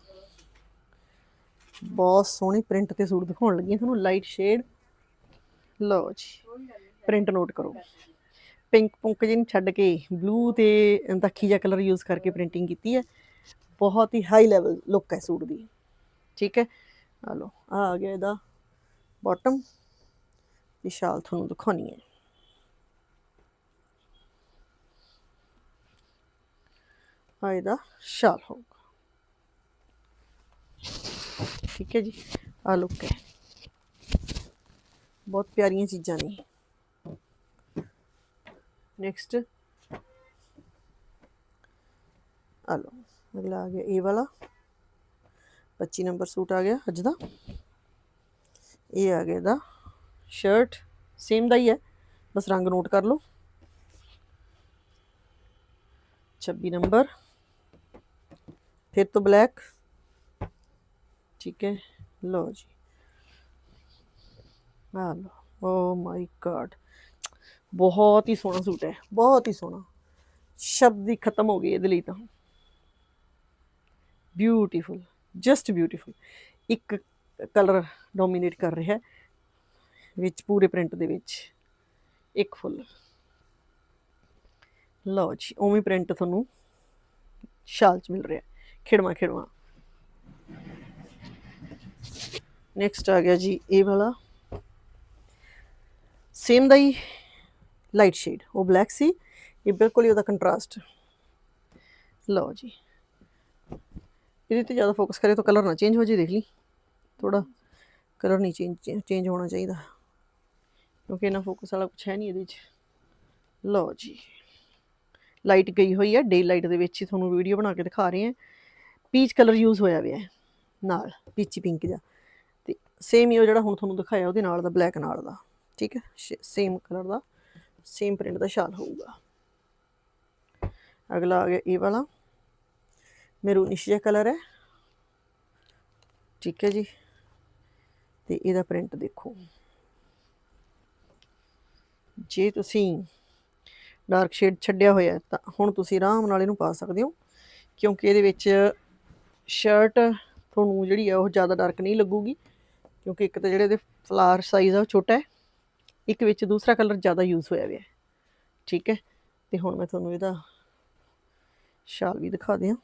ਬਹੁਤ ਸੋਹਣੀ ਪ੍ਰਿੰਟ ਤੇ ਸੂਟ ਦਿਖਾਉਣ ਲੱਗੀ ਹਾਂ ਤੁਹਾਨੂੰ ਲਾਈਟ ਸ਼ੇਡ ਲਓ ਜੀ ਪ੍ਰਿੰਟ ਨੋਟ ਕਰੋ। ਪਿੰਕ ਪੁੰਕ ਜਿਹਨੂੰ ਛੱਡ ਕੇ ਬਲੂ ਤੇ ਦੱਖੀ ਜਿਹਾ ਕਲਰ ਯੂਜ਼ ਕਰਕੇ ਪ੍ਰਿੰਟਿੰਗ ਕੀਤੀ ਹੈ। ਬਹੁਤ ਹੀ ਹਾਈ ਲੈਵਲ ਲੁੱਕ ਹੈ ਸੂਟ ਦੀ। ਠੀਕ ਹੈ? ਆ ਲਓ, ਆ ਆ ਗਿਆ ਇਹਦਾ ਬਾਟਮ ਤੇ ਸ਼ਾਲ ਤੁਹਾਨੂੰ ਦਿਖਾਉਣੀ ਹੈ। ਆ ਇਹਦਾ ਸ਼ਾਲ ਹੋਊਗਾ। ਠੀਕ ਹੈ ਜੀ ਆ ਲੁੱਕ ਹੈ। ਬਹੁਤ ਪਿਆਰੀਆਂ ਚੀਜ਼ਾਂ ਨੇ। ਨੈਕਸਟ ਆ ਲਓ, ਅਗਲਾ ਆ ਗਿਆ ਇਹ ਵਾਲਾ। 25 ਨੰਬਰ ਸੂਟ ਆ ਗਿਆ ਅੱਜ ਦਾ। ਇਹ ਆ ਗਿਆ ਇਹਦਾ। ਸ਼ਰਟ ਸੇਮ ਦਾ ਹੀ ਹੈ, ਬਸ ਰੰਗ ਨੋਟ ਕਰ ਲਓ। 26 ਨੰਬਰ। ਫਿਰ ਤੋਂ ਬਲੈਕ ਠੀਕ ਹੈ, ਲਓ ਜੀ। ਆ ਲਓ ਓ ਮਾਈ ਗॉड ਬਹੁਤ ਹੀ ਸੋਹਣਾ ਸੂਟ ਹੈ, ਬਹੁਤ ਹੀ ਸੋਹਣਾ। ਸ਼ਬਦ ਹੀ ਖਤਮ ਹੋ ਗਏ ਇਹਦੇ ਲਈ ਤਾਂ। ਬਿਊਟੀਫੁਲ ਜਸਟ ਬਿਊਟੀਫੁਲ ਇੱਕ ਕਲਰ ਡੋਮੀਨੇਟ ਕਰ ਰਿਹਾ ਹੈ, ਵਿੱਚ ਪੂਰੇ ਪ੍ਰਿੰਟ ਦੇ ਵਿੱਚ। ਇੱਕ ਫੁੱਲ ਲਓ ਜੀ, ਉਵੇਂ ਪ੍ਰਿੰਟ ਤੁਹਾਨੂੰ ਸ਼ਾਲ ਚ ਮਿਲ ਰਿਹਾ ਖਿੜਵਾ ਖਿੜਵਾ। ਨੈਕਸਟ ਆ ਗਿਆ ਜੀ ਇਹ ਵਾਲਾ। ਸੇਮ ਦਾ ਹੀ ਲਾਈਟ ਸ਼ੇਡ ਉਹ ਬਲੈਕ ਸੀ। ਇਹ ਬਿਲਕੁਲ ਹੀ ਉਹਦਾ ਕੰਟਰਾਸਟ ਲਓ ਜੀ। ਇਹਦੇ ਤੇ ਜ਼ਿਆਦਾ ਫੋਕਸ ਕਰੇ ਤਾਂ ਕਲਰ ਨਾ ਚੇਂਜ ਹੋ ਜੇ ਦੇਖ ਲਈ। ਥੋੜਾ ਕਲਰ ਨਹੀਂ ਚੇਂਜ ਚੇਂਜ ਹੋਣਾ ਚਾਹੀਦਾ। ਕਿਉਂਕਿ ਇਹਨਾਂ ਫੋਕਸ ਵਾਲਾ ਕੁਝ ਹੈ ਨਹੀਂ ਇਹਦੇ 'ਚ। ਲਓ ਜੀ। ਲਾਈਟ ਗਈ ਹੋਈ ਹੈ ਡੇ ਲਾਈਟ ਦੇ ਵਿੱਚ ਹੀ ਤੁਹਾਨੂੰ ਵੀਡੀਓ ਬਣਾ ਕੇ ਦਿਖਾ ਰਹੇ ਹਾਂ। ਪੀਚ ਕਲਰ ਯੂਜ਼ ਹੋਇਆ ਹੋਇਆ ਹੈ, ਨਾਲ, ਪੀਚੀ ਪਿੰਕ ਜਿਹਾ। ਤੇ ਸੇਮ ਹੀ ਉਹ ਜਿਹੜਾ ਹੁਣ ਤੁਹਾਨੂੰ ਦਿਖਾਇਆ, ਉਹਦੇ ਨਾਲ ਦਾ ਬਲੈਕ ਨਾਲ ਦਾ। ਠੀਕ ਹੈ? ਸੇਮ ਕਲਰ ਦਾ ਸੇਮ ਪ੍ਰਿੰਟ ਦਾ ਸ਼ਾਲ ਹੋਊਗਾ। ਅਗਲਾ ਆ ਗਿਆ ਇਹ ਵਾਲਾ। ਮੈਰੂਨਿਸ਼ ਜਿਹਾ ਕਲਰ ਹੈ। ਠੀਕ ਹੈ ਜੀ। ਤੇ ਇਹਦਾ ਪ੍ਰਿੰਟ ਦੇਖੋ। ਜੇ ਤੁਸੀਂ ਡਾਰਕ ਸ਼ੇਡ ਛੱਡਿਆ ਹੋਇਆ ਤਾਂ ਹੁਣ ਤੁਸੀਂ ਆਰਾਮ ਨਾਲ ਇਹਨੂੰ ਪਾ ਸਕਦੇ ਹੋ, ਕਿਉਂਕਿ ਇਹਦੇ ਵਿੱਚ ਸ਼ਰਟ ਤੁਹਾਨੂੰ ਜਿਹੜੀ ਆ ਉਹ ਜ਼ਿਆਦਾ ਡਾਰਕ ਨਹੀਂ ਲੱਗੂਗੀ, ਕਿਉਂਕਿ ਇੱਕ ਤਾਂ ਜਿਹੜੇ ਇਹਦੇ ਫਲਾਰ ਸਾਈਜ਼ ਆ ਉਹ ਛੋਟਾ ਹੈ, ਇੱਕ ਵਿੱਚ ਦੂਸਰਾ ਕਲਰ ਜ਼ਿਆਦਾ ਯੂਜ਼ ਹੋਇਆ ਹੋਇਆ ਠੀਕ ਹੈ, ਤੇ ਹੁਣ ਮੈਂ ਤੁਹਾਨੂੰ ਇਹਦਾ ਸ਼ਾਲ ਵੀ ਦਿਖਾ ਦਿਆਂ।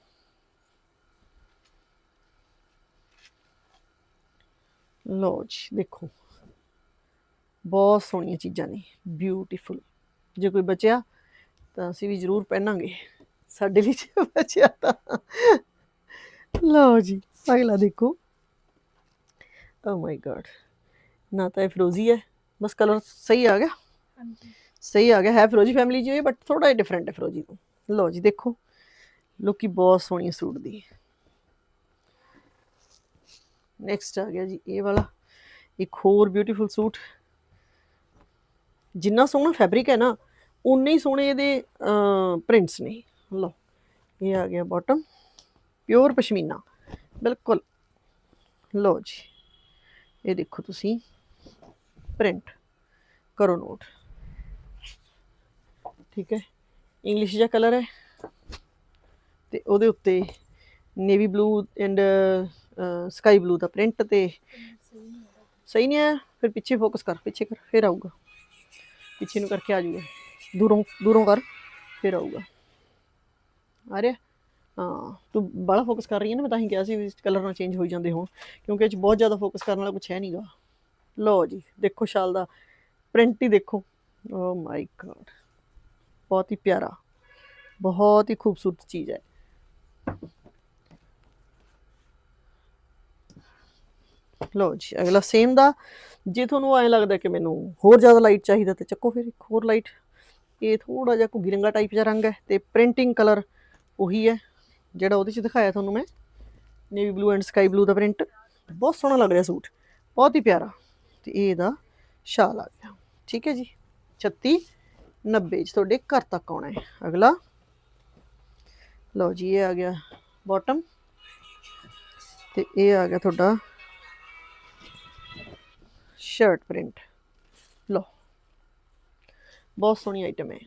ਲਓ ਜੀ, ਦੇਖੋ। ਬਹੁਤ ਸੋਹਣੀਆਂ ਚੀਜ਼ਾਂ ਨੇ ਬਿਊਟੀਫੁਲ ਜੇ ਕੋਈ ਬਚਿਆ ਤਾਂ ਅਸੀਂ ਵੀ ਜ਼ਰੂਰ ਪਹਿਨਾਂਗੇ। ਸਾਡੇ ਲਈ ਜੇ ਬਚਿਆ ਤਾਂ ਲਓ ਜੀ ਅਗਲਾ ਦੇਖੋ। ਓ ਮਾਈ ਗॉड ਨਾ ਤਾਂ ਇਹ ਫਰੋਜ਼ੀ ਹੈ। ਬਸ ਕਲਰ ਸਹੀ ਆ ਗਿਆ। ਸਹੀ ਆ ਗਿਆ। ਹੈ ਫਰੋਜੀ ਫੈਮਿਲੀ ਜੀ ਬਟ ਥੋੜਾ ਜਿਹਾ ਡਿਫਰੈਂਟ ਹੈ ਫਰੋਜੀ ਤੋਂ ਲਓ ਜੀ ਦੇਖੋ। ਲੁੱਕ ਬਹੁਤ ਸੋਹਣੀ ਸੂਟ ਦੀ। ਨੈਕਸਟ ਆ ਗਿਆ ਜੀ ਇਹ ਵਾਲਾ। ਇੱਕ ਹੋਰ ਬਿਊਟੀਫੁਲ ਸੂਟ। ਜਿੰਨਾ ਸੋਹਣਾ ਫੈਬਰਿਕ ਹੈ ਨਾ ਉਨੇ ਹੀ ਸੋਹਣੇ ਇਹਦੇ ਪ੍ਰਿੰਟਸ ਨੇ। ਲਓ ਇਹ ਆ ਗਿਆ ਬਾਟਮ ਪਿਓਰ ਪਸ਼ਮੀਨਾ। ਬਿਲਕੁਲ। ਲਓ ਜੀ। ਇਹ ਦੇਖੋ ਤੁਸੀਂ। ਪ੍ਰਿੰਟ। ਕਰੋ ਨੋਟ। ਠੀਕ ਹੈ। ਇੰਗਲਿਸ਼ ਜਿਹਾ ਕਲਰ ਹੈ। ਤੇ ਉਹਦੇ ਉੱਤੇ navy blue and sky blue the print ਤੇ ਸਹੀ ਨਹੀਂ ਆਇਆ। ਫਿਰ ਪਿੱਛੇ ਫੋਕਸ ਕਰ। ਪਿੱਛੇ ਕਰ। ਫਿਰ ਆਊਗਾ। ਪਿੱਛੇ ਨੂੰ ਕਰਕੇ ਆ ਜਾਊਗਾ ਦੂਰੋਂ ਦੂਰੋਂ ਕਰ। ਫਿਰ ਆਊਗਾ। ਆ ਰਿਹਾ। ਹਾਂ। ਤੂੰ ਬੜਾ ਫੋਕਸ ਕਰ ਰਹੀ ਹੈ ਨਾ, ਮੈਂ ਤਾਂ ਹੀ ਕਿਹਾ ਸੀ ਵੀ ਕਲਰ ਨਾਲ ਚੇਂਜ ਹੋਈ ਜਾਂਦੇ ਹੋਣ, ਕਿਉਂਕਿ ਇਹ 'ਚ ਬਹੁਤ ਜ਼ਿਆਦਾ ਫੋਕਸ ਕਰਨ ਵਾਲਾ ਕੁਝ ਹੈ ਨਹੀਂਗਾ ਲਓ ਜੀ, ਦੇਖੋ ਸ਼ਾਲ ਦਾ ਪ੍ਰਿੰਟ ਹੀ ਦੇਖੋ। ਓ ਮਾਈ ਗॉड ਬਹੁਤ ਹੀ ਪਿਆਰਾ, ਬਹੁਤ ਹੀ ਖੂਬਸੂਰਤ ਚੀਜ਼ ਹੈ। ਲਓ ਜੀ, ਅਗਲਾ ਸੇਮ ਦਾ। ਜੇ ਤੁਹਾਨੂੰ ਐਂ ਲੱਗਦਾ ਕਿ ਮੈਨੂੰ ਹੋਰ ਜ਼ਿਆਦਾ ਲਾਈਟ ਚਾਹੀਦਾ ਤੇ ਚੱਕੋ ਫਿਰ ਇੱਕ ਹੋਰ ਲਾਈਟ ਇਹ ਥੋੜਾ ਜਿਹਾ ਘੁੱਗੀ ਰੰਗਾ ਟਾਈਪ ਜਿਹਾ ਰੰਗ ਹੈ ਤੇ ਪ੍ਰਿੰਟਿੰਗ ਕਲਰ ਉਹੀ ਹੈ। ਜਿਹੜਾ ਉਹਦੇ ਚ ਦਿਖਾਇਆ ਤੁਹਾਨੂੰ ਮੈਂ navy blue and sky blue the print ਬਹੁਤ ਸੋਹਣਾ ਲੱਗ ਰਿਹਾ ਸੂਟ, ਬਹੁਤ ਹੀ ਪਿਆਰਾ। ਤੇ ਇਹ ਇਹਦਾ ਸ਼ਾਲ ਆ ਗਿਆ। ਠੀਕ ਹੈ ਜੀ 36 90 ਚ ਤੁਹਾਡੇ ਘਰ ਤੱਕ ਆਉਣਾ ਹੈ। ਅਗਲਾ। ਲਓ ਜੀ, ਇਹ ਆ ਗਿਆ ਬਾਟਮ ਤੇ ਇਹ ਆ ਗਿਆ ਤੁਹਾਡਾ ਸ਼ਰਟ ਪ੍ਰਿੰਟ ਲਓ, ਬਹੁਤ ਸੋਹਣੀ ਆਈਟਮ ਹੈ।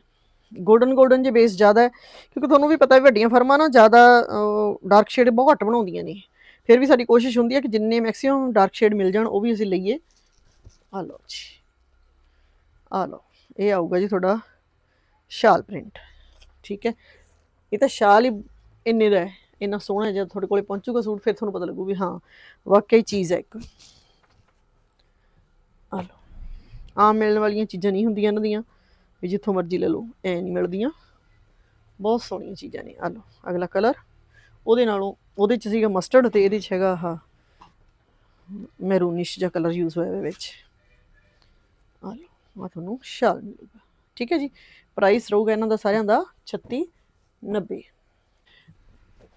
ਗੋਲਡਨ ਗੋਲਡਨ ਜੇ ਬੇਸ ਜ਼ਿਆਦਾ ਹੈ ਕਿਉਂਕਿ ਤੁਹਾਨੂੰ ਵੀ ਪਤਾ ਹੈ ਵੱਡੀਆਂ ਫਰਮਾਂ ਨਾ ਜ਼ਿਆਦਾ ਡਾਰਕ ਸ਼ੇਡ ਬਹੁਤ ਘੱਟ ਬਣਾਉਂਦੀਆਂ ਨੇ। ਫਿਰ ਵੀ ਸਾਡੀ ਕੋਸ਼ਿਸ਼ ਹੁੰਦੀ ਹੈ ਕਿ ਜਿੰਨੇ ਮੈਕਸਿਮਮ ਡਾਰਕ ਸ਼ੇਡ ਮਿਲ ਜਾਣ ਉਹ ਵੀ ਅਸੀਂ ਲਈਏ। ਆ ਲਓ ਜੀ। ਆ ਲਓ ਇਹ ਆਊਗਾ ਜੀ ਤੁਹਾਡਾ ਸ਼ਾਲ ਪ੍ਰਿੰਟ ਠੀਕ ਹੈ? ਇਹ ਤਾਂ ਸ਼ਾਲ ਹੀ ਇੰਨੇ ਦਾ ਹੈ ਇੰਨਾ ਸੋਹਣਾ ਹੈ, ਜਦ ਤੁਹਾਡੇ ਕੋਲੇ ਪਹੁੰਚੂਗਾ ਸੂਟ ਫਿਰ ਤੁਹਾਨੂੰ ਪਤਾ ਲੱਗੂ ਵੀ ਹਾਂ ਵਾਕਈ ਚੀਜ਼ ਹੈ ਇੱਕ। ਆ ਲਓ। ਆਮ ਮਿਲਣ ਵਾਲੀਆਂ ਚੀਜ਼ਾਂ ਨਹੀਂ ਹੁੰਦੀਆਂ ਇਹਨਾਂ ਦੀਆਂ। ਵੀ ਜਿੱਥੋਂ ਮਰਜ਼ੀ ਲੈ ਲਓ ਐ ਨਹੀਂ ਮਿਲਦੀਆਂ। ਬਹੁਤ ਸੋਹਣੀਆਂ ਚੀਜ਼ਾਂ ਨੇ। ਆ ਲਓ ਅਗਲਾ ਕਲਰ। ਉਹਦੇ ਨਾਲੋਂ ਉਹਦੇ ਚ ਸੀਗਾ ਮਸਟਰਡ ਤੇ ਇਹਦੇ ਚ ਹੈਗਾ ਆਹ ਮੈਰੂਨਿਸ਼ ਜਿਹਾ ਕਲਰ ਯੂਜ਼ ਹੋਇਆ ਹੋਇਆ ਵਿੱਚ। ਆ ਲਓ ਆ ਤੁਹਾਨੂੰ ਸ਼ਾਲ ਮਿਲੂਗਾ। ਠੀਕ ਹੈ ਜੀ? ਪ੍ਰਾਈਸ ਰਹੂਗਾ ਇਹਨਾਂ ਦਾ ਸਾਰਿਆਂ ਦਾ 36 90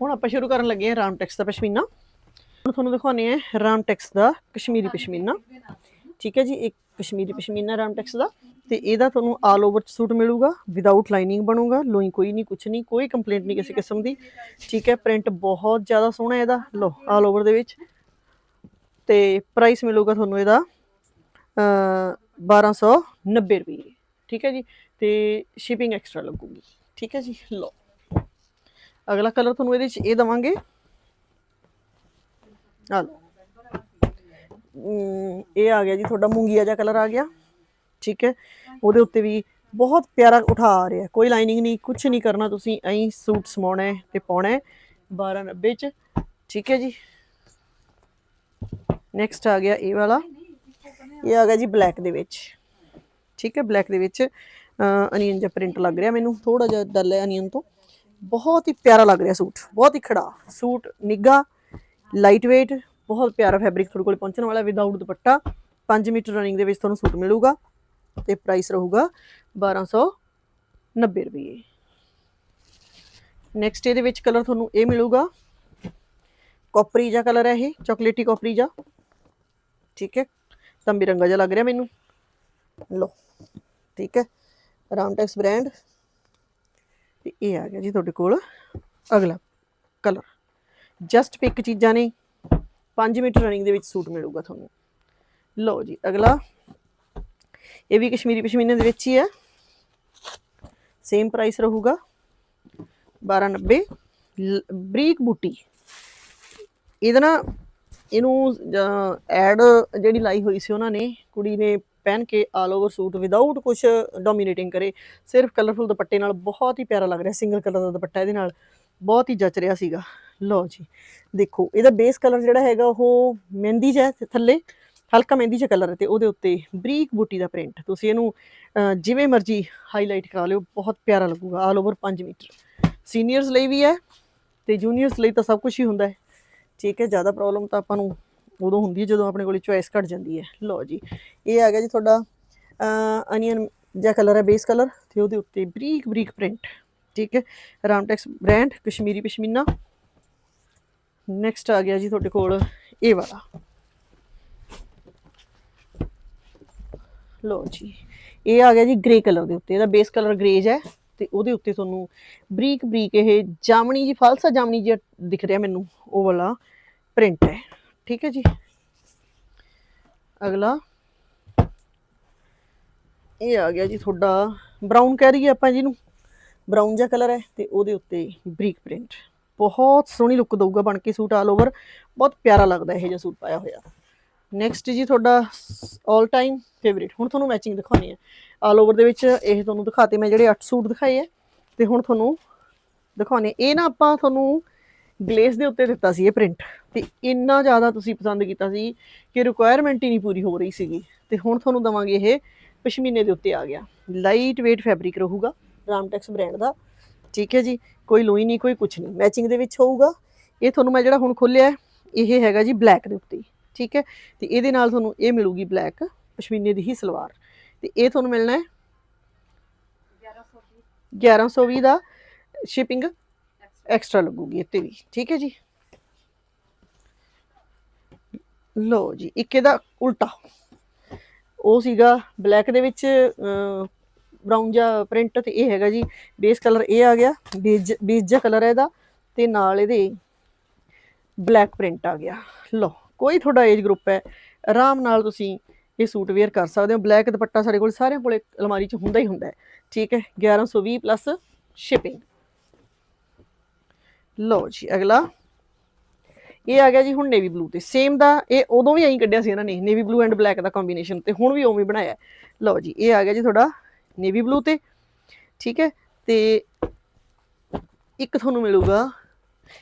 ਹੁਣ ਆਪਾਂ ਸ਼ੁਰੂ ਕਰਨ ਲੱਗੇ ਹਾਂ ਰਾਮਟੈਕਸ ਦਾ ਪਸ਼ਮੀਨਾ। ਹੁਣ ਤੁਹਾਨੂੰ ਦਿਖਾਉਣੇ ਆ ਰਾਮਟੈਕਸ ਦਾ ਕਸ਼ਮੀਰੀ ਪਸ਼ਮੀਨਾ। ਠੀਕ ਹੈ ਜੀ ਇੱਕ ਕਸ਼ਮੀਰੀ ਪਸ਼ਮੀਨਾ ਰਾਮਟੈਕਸ ਦਾ। ਤੇ ਇਹਦਾ ਤੁਹਾਨੂੰ ਆਲ ਓਵਰ ਸੂਟ ਮਿਲੂਗਾ ਵਿਦਆਊਟ ਲਾਈਨਿੰਗ ਬਣੂਗਾ, ਲੋਈ ਕੋਈ ਨਹੀਂ, ਕੁਛ ਨਹੀਂ, ਕੋਈ ਕੰਪਲੇਂਟ ਨਹੀਂ ਕਿਸੇ ਕਿਸਮ ਦੀ। ਠੀਕ ਹੈ ਪ੍ਰਿੰਟ ਬਹੁਤ ਜ਼ਿਆਦਾ ਸੋਹਣਾ ਇਹਦਾ। ਲੋ ਆਲ ਓਵਰ ਦੇ ਵਿੱਚ। ਤੇ ਪ੍ਰਾਈਸ ਮਿਲੂਗਾ ਤੁਹਾਨੂੰ ਇਹਦਾ ਅ 1290 ਰੁਪਏ। ਠੀਕ ਹੈ ਜੀ, ਤੇ ਸ਼ਿਪਿੰਗ ਐਕਸਟਰਾ ਲੱਗੂਗੀ। ਠੀਕ ਹੈ ਜੀ ਲੋ ਅਗਲਾ ਕਲਰ ਤੁਹਾਨੂੰ ਇਹਦੇ ਚ ਇਹ ਦਵਾਂਗੇ। ਆ ਲਓ। ਇਹ ਆ ਗਿਆ ਜੀ, ਤੁਹਾਡਾ ਮੂੰਗੀਆ ਜਿਹਾ ਕਲਰ ਆ ਗਿਆ। ਠੀਕ ਹੈ? ਉਹਦੇ ਉੱਤੇ ਵੀ ਬਹੁਤ ਪਿਆਰਾ ਉਠਾ ਆ ਰਿਹਾ। ਕੋਈ ਲਾਈਨਿੰਗ ਨਹੀਂ ਕੁਝ ਨਹੀਂ ਕਰਨਾ ਤੁਸੀਂ ਐਂ ਸੂਟ ਸਮਾਉਣਾ ਹੈ ਤੇ ਪਾਉਣਾ ਹੈ 1290 ਚ। ਠੀਕ ਹੈ ਜੀ? ਨੈਕਸਟ ਆ ਗਿਆ ਇਹ ਵਾਲਾ। ਇਹ ਆ ਗਿਆ ਜੀ ਬਲੈਕ ਦੇ ਵਿੱਚ। ਠੀਕ ਹੈ? ਬਲੈਕ ਦੇ ਵਿੱਚ ਅਨੀਅਨ ਜਿਹਾ ਪ੍ਰਿੰਟ ਲੱਗ ਰਿਹਾ ਮੈਨੂੰ। ਥੋੜਾ ਜਿਹਾ ਡਲ ਹੈ ਅਨੀਅਨ ਤੋਂ। ਬਹੁਤ ਹੀ ਪਿਆਰਾ ਲੱਗ ਰਿਹਾ ਸੂਟ। ਬਹੁਤ ਹੀ ਖੜਾ। ਸੂਟ ਨਿੱਗਾ ਲਾਈਟ weight ਬਹੁਤ ਪਿਆਰਾ ਫੈਬਰਿਕ ਤੁਹਾਡੇ ਕੋਲ ਪਹੁੰਚਣ ਵਾਲਾ ਵਿਦਆਊਟ ਦੁਪੱਟਾ। 5 ਮੀਟਰ ਰਨਿੰਗ ਦੇ ਵਿੱਚ ਤੁਹਾਨੂੰ ਸੂਟ ਮਿਲੂਗਾ। ਤੇ ਪ੍ਰਾਈਸ ਰਹੂਗਾ 1290 ਰੁਪਏ ਨੈਕਸਟ ਇਹਦੇ ਵਿੱਚ ਕਲਰ ਤੁਹਾਨੂੰ ਇਹ ਮਿਲੂਗਾ। ਕਾਪਰੀ ਜਿਹਾ ਕਲਰ ਹੈ ਇਹ ਚਾਕਲੇਟੀ ਕਾਪਰੀ ਜਿਹਾ। ਠੀਕ ਹੈ ਤੰਬੀ ਰੰਗਾ ਜਿਹਾ ਲੱਗ ਰਿਹਾ ਮੈਨੂੰ। ਲੋ ਠੀਕ ਹੈ ਰਾਮਟੈਕਸ ਬ੍ਰਾਂਡ ਤੇ ਇਹ ਆ ਗਿਆ ਜੀ ਤੁਹਾਡੇ ਕੋਲ ਅਗਲਾ ਕਲਰ ਜਸਟ ਪਿਕ ਚੀਜ਼ਾਂ ਨੇ। 5 ਮੀਟਰ ਰਨਿੰਗ ਦੇ ਵਿੱਚ ਸੂਟ ਮਿਲੂਗਾ ਤੁਹਾਨੂੰ। ਲਓ ਜੀ, ਅਗਲਾ ਇਹ ਵੀ ਕਸ਼ਮੀਰੀ ਪਸ਼ਮੀਨੇ ਦੇ ਵਿੱਚ ਹੀ ਹੈ ਸੇਮ ਪ੍ਰਾਈਸ ਰਹੂਗਾ। 1290 ਲ- ਬਰੀਕ ਬੂਟੀ। ਇਹਦਾ ਨਾ, ਇਹਨੂੰ ਐਡ ਜਿਹੜੀ ਲਾਈ ਹੋਈ ਸੀ ਉਹਨਾਂ ਨੇ, ਕੁੜੀ ਨੇ ਪਹਿਨ ਕੇ ਆਲ ਓਵਰ ਸੂਟ ਵਿਦਆਊਟ ਕੁਝ ਡੋਮੀਨੇਟਿੰਗ ਕਰੇ। ਸਿਰਫ ਕਲਰਫੁਲ ਦੁਪੱਟੇ ਨਾਲ ਬਹੁਤ ਹੀ ਪਿਆਰਾ ਲੱਗ ਰਿਹਾ ਸਿੰਗਲ ਕਲਰ ਦਾ ਦੁਪੱਟਾ ਇਹਦੇ ਨਾਲ। ਬਹੁਤ ਹੀ ਜੱਚ ਰਿਹਾ ਸੀਗਾ। ਲਓ ਜੀ, ਦੇਖੋ, ਇਹਦਾ ਬੇਸ ਕਲਰ ਜਿਹੜਾ ਹੈਗਾ ਉਹ ਮਹਿੰਦੀ ਜਿਹਾ ਥੱਲੇ। ਹਲਕਾ ਮਹਿੰਦੀ ਜਿਹਾ ਕਲਰ ਹੈ ਤੇ ਉਹਦੇ ਉੱਤੇ ਬਰੀਕ ਬੂਟੀ ਦਾ ਪ੍ਰਿੰਟ ਤੁਸੀਂ ਇਹਨੂੰ ਜਿਵੇਂ ਮਰਜ਼ੀ ਹਾਈਲਾਈਟ ਕਰਾ ਲਿਓ, ਬਹੁਤ ਪਿਆਰਾ ਲੱਗੂਗਾ ਆਲ ਓਵਰ 5 ਮੀਟਰ। ਸੀਨੀਅਰਸ ਲਈ ਵੀ ਹੈ ਤੇ ਜੂਨੀਅਰਸ ਲਈ ਤਾਂ ਸਭ ਕੁਝ ਹੀ ਹੁੰਦਾ ਹੈ। ਠੀਕ ਹੈ, ਜ਼ਿਆਦਾ ਪ੍ਰੋਬਲਮ ਤਾਂ ਆਪਾਂ ਨੂੰ ਉਦੋਂ ਹੁੰਦੀ ਹੈ ਜਦੋਂ ਆਪਣੇ ਕੋਲ ਚੁਆਇਸ ਘਟ ਜਾਂਦੀ ਹੈ। ਲਓ ਜੀ, ਇਹ ਆ ਗਿਆ ਜੀ ਤੁਹਾਡਾ ਅਨੀਅਨ ਜਿਹਾ ਕਲਰ ਹੈ ਬੇਸ ਕਲਰ ਤੇ ਉਹਦੇ ਉੱਤੇ ਬਰੀਕ ਬਰੀਕ ਪ੍ਰਿੰਟ ਠੀਕ ਹੈ ਰਾਮਟੈਕਸ ਬ੍ਰਾਂਡ ਕਸ਼ਮੀਰੀ ਪਸ਼ਮੀਨਾ। ਨੈਕਸਟ ਆ ਗਿਆ ਜੀ ਤੁਹਾਡੇ ਕੋਲ ਇਹ ਵਾਲਾ। ਲੋ ਜੀ। ਇਹ ਆ ਗਿਆ ਜੀ ਗ੍ਰੇ ਕਲਰ ਦੇ ਉੱਤੇ। ਇਹਦਾ ਬੇਸ ਕਲਰ ਗ੍ਰੇਜ ਹੈ ਤੇ ਉਹਦੇ ਉੱਤੇ ਤੁਹਾਨੂੰ ਬਰੀਕ ਬਰੀਕ ਇਹ ਜਾਮਣੀ ਜੀ, ਫਾਲਸਾ ਜਾਮਣੀ ਜਿਹਾ ਦਿਖ ਰਿਹਾ ਮੈਨੂੰ, ਉਹ ਵਾਲਾ ਪ੍ਰਿੰਟ ਹੈ। ਠੀਕ ਹੈ ਜੀ। ਅਗਲਾ। ਇਹ ਆ ਗਿਆ ਜੀ ਤੁਹਾਡਾ ਬਰਾਊਨ ਕਹਿ ਰਹੀ ਆਪਾਂ ਜਿਹਨੂੰ। ਬਰਾਊਨ ਜਿਹਾ ਕਲਰ ਹੈ ਤੇ ਉਹਦੇ ਉੱਤੇ ਬਰੀਕ ਪ੍ਰਿੰਟ ਬਹੁਤ ਸੋਹਣੀ ਲੁੱਕ ਦਊਗਾ ਬਣ ਕੇ ਸੂਟ ਆਲ ਓਵਰ ਬਹੁਤ ਪਿਆਰਾ ਲੱਗਦਾ ਇਹ ਜਿਹਾ ਸੂਟ ਪਾਇਆ ਹੋਇਆ। ਨੈਕਸਟ ਜੀ ਤੁਹਾਡਾ 올 ਟਾਈਮ ਫੇਵਰਿਟ ਹੁਣ ਤੁਹਾਨੂੰ ਮੈਚਿੰਗ ਦਿਖਾਉਣੀ ਹੈ। ਆਲ ਓਵਰ ਦੇ ਵਿੱਚ ਇਹ ਤੁਹਾਨੂੰ ਦਿਖਾਤੇ ਮੈਂ ਜਿਹੜੇ 8 ਸੂਟ ਦਿਖਾਏ ਆ ਤੇ ਹੁਣ ਤੁਹਾਨੂੰ ਦਿਖਾਉਣੇ ਇਹ ਨਾ ਆਪਾਂ ਤੁਹਾਨੂੰ ਗਲੇਸ ਦੇ ਉੱਤੇ ਦਿੱਤਾ ਸੀ ਇਹ ਪ੍ਰਿੰਟ ਤੇ ਇੰਨਾ ਜ਼ਿਆਦਾ ਤੁਸੀਂ ਪਸੰਦ ਕੀਤਾ ਸੀ ਕਿ ਰਿਕੁਆਇਰਮੈਂਟ ਹੀ ਨਹੀਂ ਪੂਰੀ ਹੋ ਰਹੀ ਸੀਗੀ। ਤੇ ਹੁਣ ਤੁਹਾਨੂੰ ਦਵਾਂਗੇ ਇਹ ਪਸ਼ਮੀਨੇ ਦੇ ਉੱਤੇ ਆ ਗਿਆ। ਲਾਈਟ weight ਫੈਬਰਿਕ ਰਹੂਗਾ, ਰਾਮਟੈਕਸ ਬ੍ਰਾਂਡ ਦਾ। ਠੀਕ ਹੈ ਜੀ, ਕੋਈ ਲੋਈ ਨਹੀਂ, ਕੋਈ ਕੁਝ ਨਹੀਂ। ਮੈਚਿੰਗ ਦੇ ਵਿੱਚ ਹੋਊਗਾ। ਇਹ ਤੁਹਾਨੂੰ ਮੈਂ ਜਿਹੜਾ ਹੁਣ ਖੋਲਿਆ ਇਹ ਹੈਗਾ ਜੀ ਬਲੈਕ ਦੇ ਉੱਤੇ। ਠੀਕ ਹੈ? ਤੇ ਇਹਦੇ ਨਾਲ ਤੁਹਾਨੂੰ ਇਹ ਮਿਲੂਗੀ ਬਲੈਕ ਪਸ਼ਮੀਨੇ ਦੀ ਹੀ ਸਲਵਾਰ। ਤੇ ਇਹ ਤੁਹਾਨੂੰ ਮਿਲਣਾ ਹੈ 1120 ਦਾ ਸ਼ਿਪਿੰਗ ਐਕਸਟਰਾ ਲੱਗੂਗੀ ਇੱਥੇ ਵੀ, ਠੀਕ ਹੈ ਜੀ? ਲੋ ਜੀ, ਇੱਕ ਇਹਦਾ ਉਲਟਾ। ਉਹ ਸੀਗਾ ਬਲੈਕ ਦੇ ਵਿੱਚ ਬਰਾਊਨ ਜਾਂ ਪ੍ਰਿੰਟ ਤੇ ਇਹ ਹੈਗਾ ਜੀ ਬੇਸ ਕਲਰ ਇਹ ਆ ਗਿਆ, ਬੇਜ ਬੇਜ ਜਿਹਾ ਕਲਰ ਹੈ ਇਹਦਾ ਤੇ ਨਾਲ ਇਹਦੇ ਬਲੈਕ ਪ੍ਰਿੰਟ ਆ ਗਿਆ। ਲੋ ਕੋਈ ਤੁਹਾਡਾ ਏਜ ਗਰੁੱਪ ਹੈ, ਆਰਾਮ ਨਾਲ ਤੁਸੀਂ ਇਹ ਸੂਟ ਵੇਅਰ ਕਰ ਸਕਦੇ ਹੋ। ਬਲੈਕ ਦੁਪੱਟਾ ਸਾਡੇ ਕੋਲ ਸਾਰਿਆਂ ਕੋਲੇ ਅਲਮਾਰੀ 'ਚ ਹੁੰਦਾ ਹੀ ਹੁੰਦਾ ਹੈ। ਠੀਕ ਹੈ 1120 ਪਲੱਸ ਸ਼ਿਪਿੰਗ ਲਓ ਜੀ, ਅਗਲਾ। ਇਹ ਆ ਗਿਆ ਜੀ ਹੁਣ ਨੇਵੀ ਬਲੂ ਤੇ। ਸੇਮ ਦਾ ਇਹ ਉਦੋਂ ਵੀ ਐਂ ਕੱਢਿਆ ਸੀ ਇਹਨਾਂ ਨੇ ਨੇਵੀ ਬਲੂ ਐਂਡ ਬਲੈਕ ਦਾ ਕੰਬੀਨੇਸ਼ਨ ਤੇ। ਹੁਣ ਵੀ ਉਵੇਂ ਬਣਾਇਆ ਲਓ ਜੀ, ਇਹ ਆ ਗਿਆ ਜੀ ਤੁਹਾਡਾ ਨੇਵੀ ਬਲੂ ਤੇ। ਠੀਕ ਹੈ, ਤੇ ਇੱਕ ਤੁਹਾਨੂੰ ਮਿਲੂਗਾ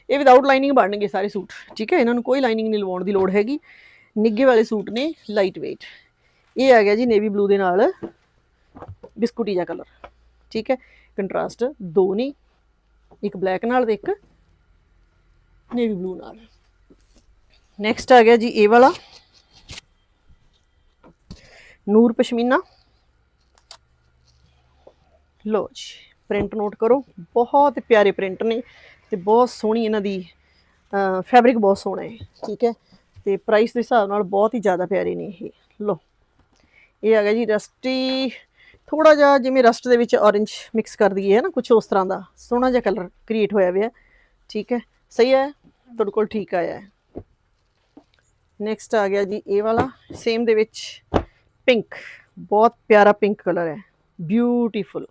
ਇਹ ਵਿਦਆਊਟ ਲਾਈਨਿੰਗ ਬਣਨਗੇ ਸਾਰੇ ਸੂਟ, ਠੀਕ ਹੈ? ਇਹਨਾਂ ਨੂੰ ਕੋਈ ਲਾਈਨਿੰਗ ਨਹੀਂ ਲਵਾਉਣ ਦੀ ਲੋੜ ਹੈਗੀ। ਨਿੱਗੇ ਵਾਲੇ ਸੂਟ ਨੇ ਲਾਈਟ weight ਇਹ ਆ ਗਿਆ ਜੀ ਨੇਵੀ ਬਲੂ ਦੇ ਨਾਲ ਬਿਸਕੁਟੀ ਜਿਹਾ ਕਲਰ ਠੀਕ ਹੈ? ਕੰਟਰਾਸਟ ਦੋ ਨੇ, ਇੱਕ ਬਲੈਕ ਨਾਲ ਤੇ ਇੱਕ ਨੇਵੀ ਬਲੂ ਨਾਲ। ਨੈਕਸਟ ਆ ਗਿਆ ਜੀ ਇਹ ਵਾਲਾ। ਨੂਰ ਪਸ਼ਮੀਨਾ। ਲੋ ਜੀ ਪ੍ਰਿੰਟ ਨੋਟ ਕਰੋ। ਬਹੁਤ ਪਿਆਰੇ ਪ੍ਰਿੰਟ ਨੇ। ਤੇ ਬਹੁਤ ਸੋਹਣੀ ਇਹਨਾਂ ਦੀ ਫੈਬਰਿਕ ਬਹੁਤ ਸੋਹਣਾ ਹੈ, ਠੀਕ ਹੈ? ਤੇ ਪ੍ਰਾਈਸ ਦੇ ਹਿਸਾਬ ਨਾਲ ਬਹੁਤ ਹੀ ਜ਼ਿਆਦਾ ਪਿਆਰੇ ਨੇ ਇਹ ਲੋ ਇਹ ਆ ਗਿਆ ਜੀ ਰਸਟੀ ਥੋੜਾ ਜਿਹਾ ਜਿਵੇਂ ਰਸਟ ਦੇ ਵਿੱਚ orange ਮਿਕਸ ਕਰ ਦਈਏ, ਹੈ ਨਾ ਕੁਝ ਉਸ ਤਰ੍ਹਾਂ ਦਾ, ਸੋਹਣਾ ਜਿਹਾ ਕਲਰ ਕ੍ਰੀਏਟ ਹੋਇਆ ਹੋਇਆ ਠੀਕ ਹੈ? ਸਹੀ ਹੈ? ਤੁਹਾਡੇ ਕੋਲ ਠੀਕ ਆਇਆ ਹੈ। ਨੈਕਸਟ ਆ ਗਿਆ ਜੀ ਇਹ ਵਾਲਾ ਸੇਮ ਦੇ ਵਿੱਚ ਪਿੰਕ ਬਹੁਤ ਪਿਆਰਾ ਪਿੰਕ ਕਲਰ ਹੈ ਬਿਊਟੀਫੁਲ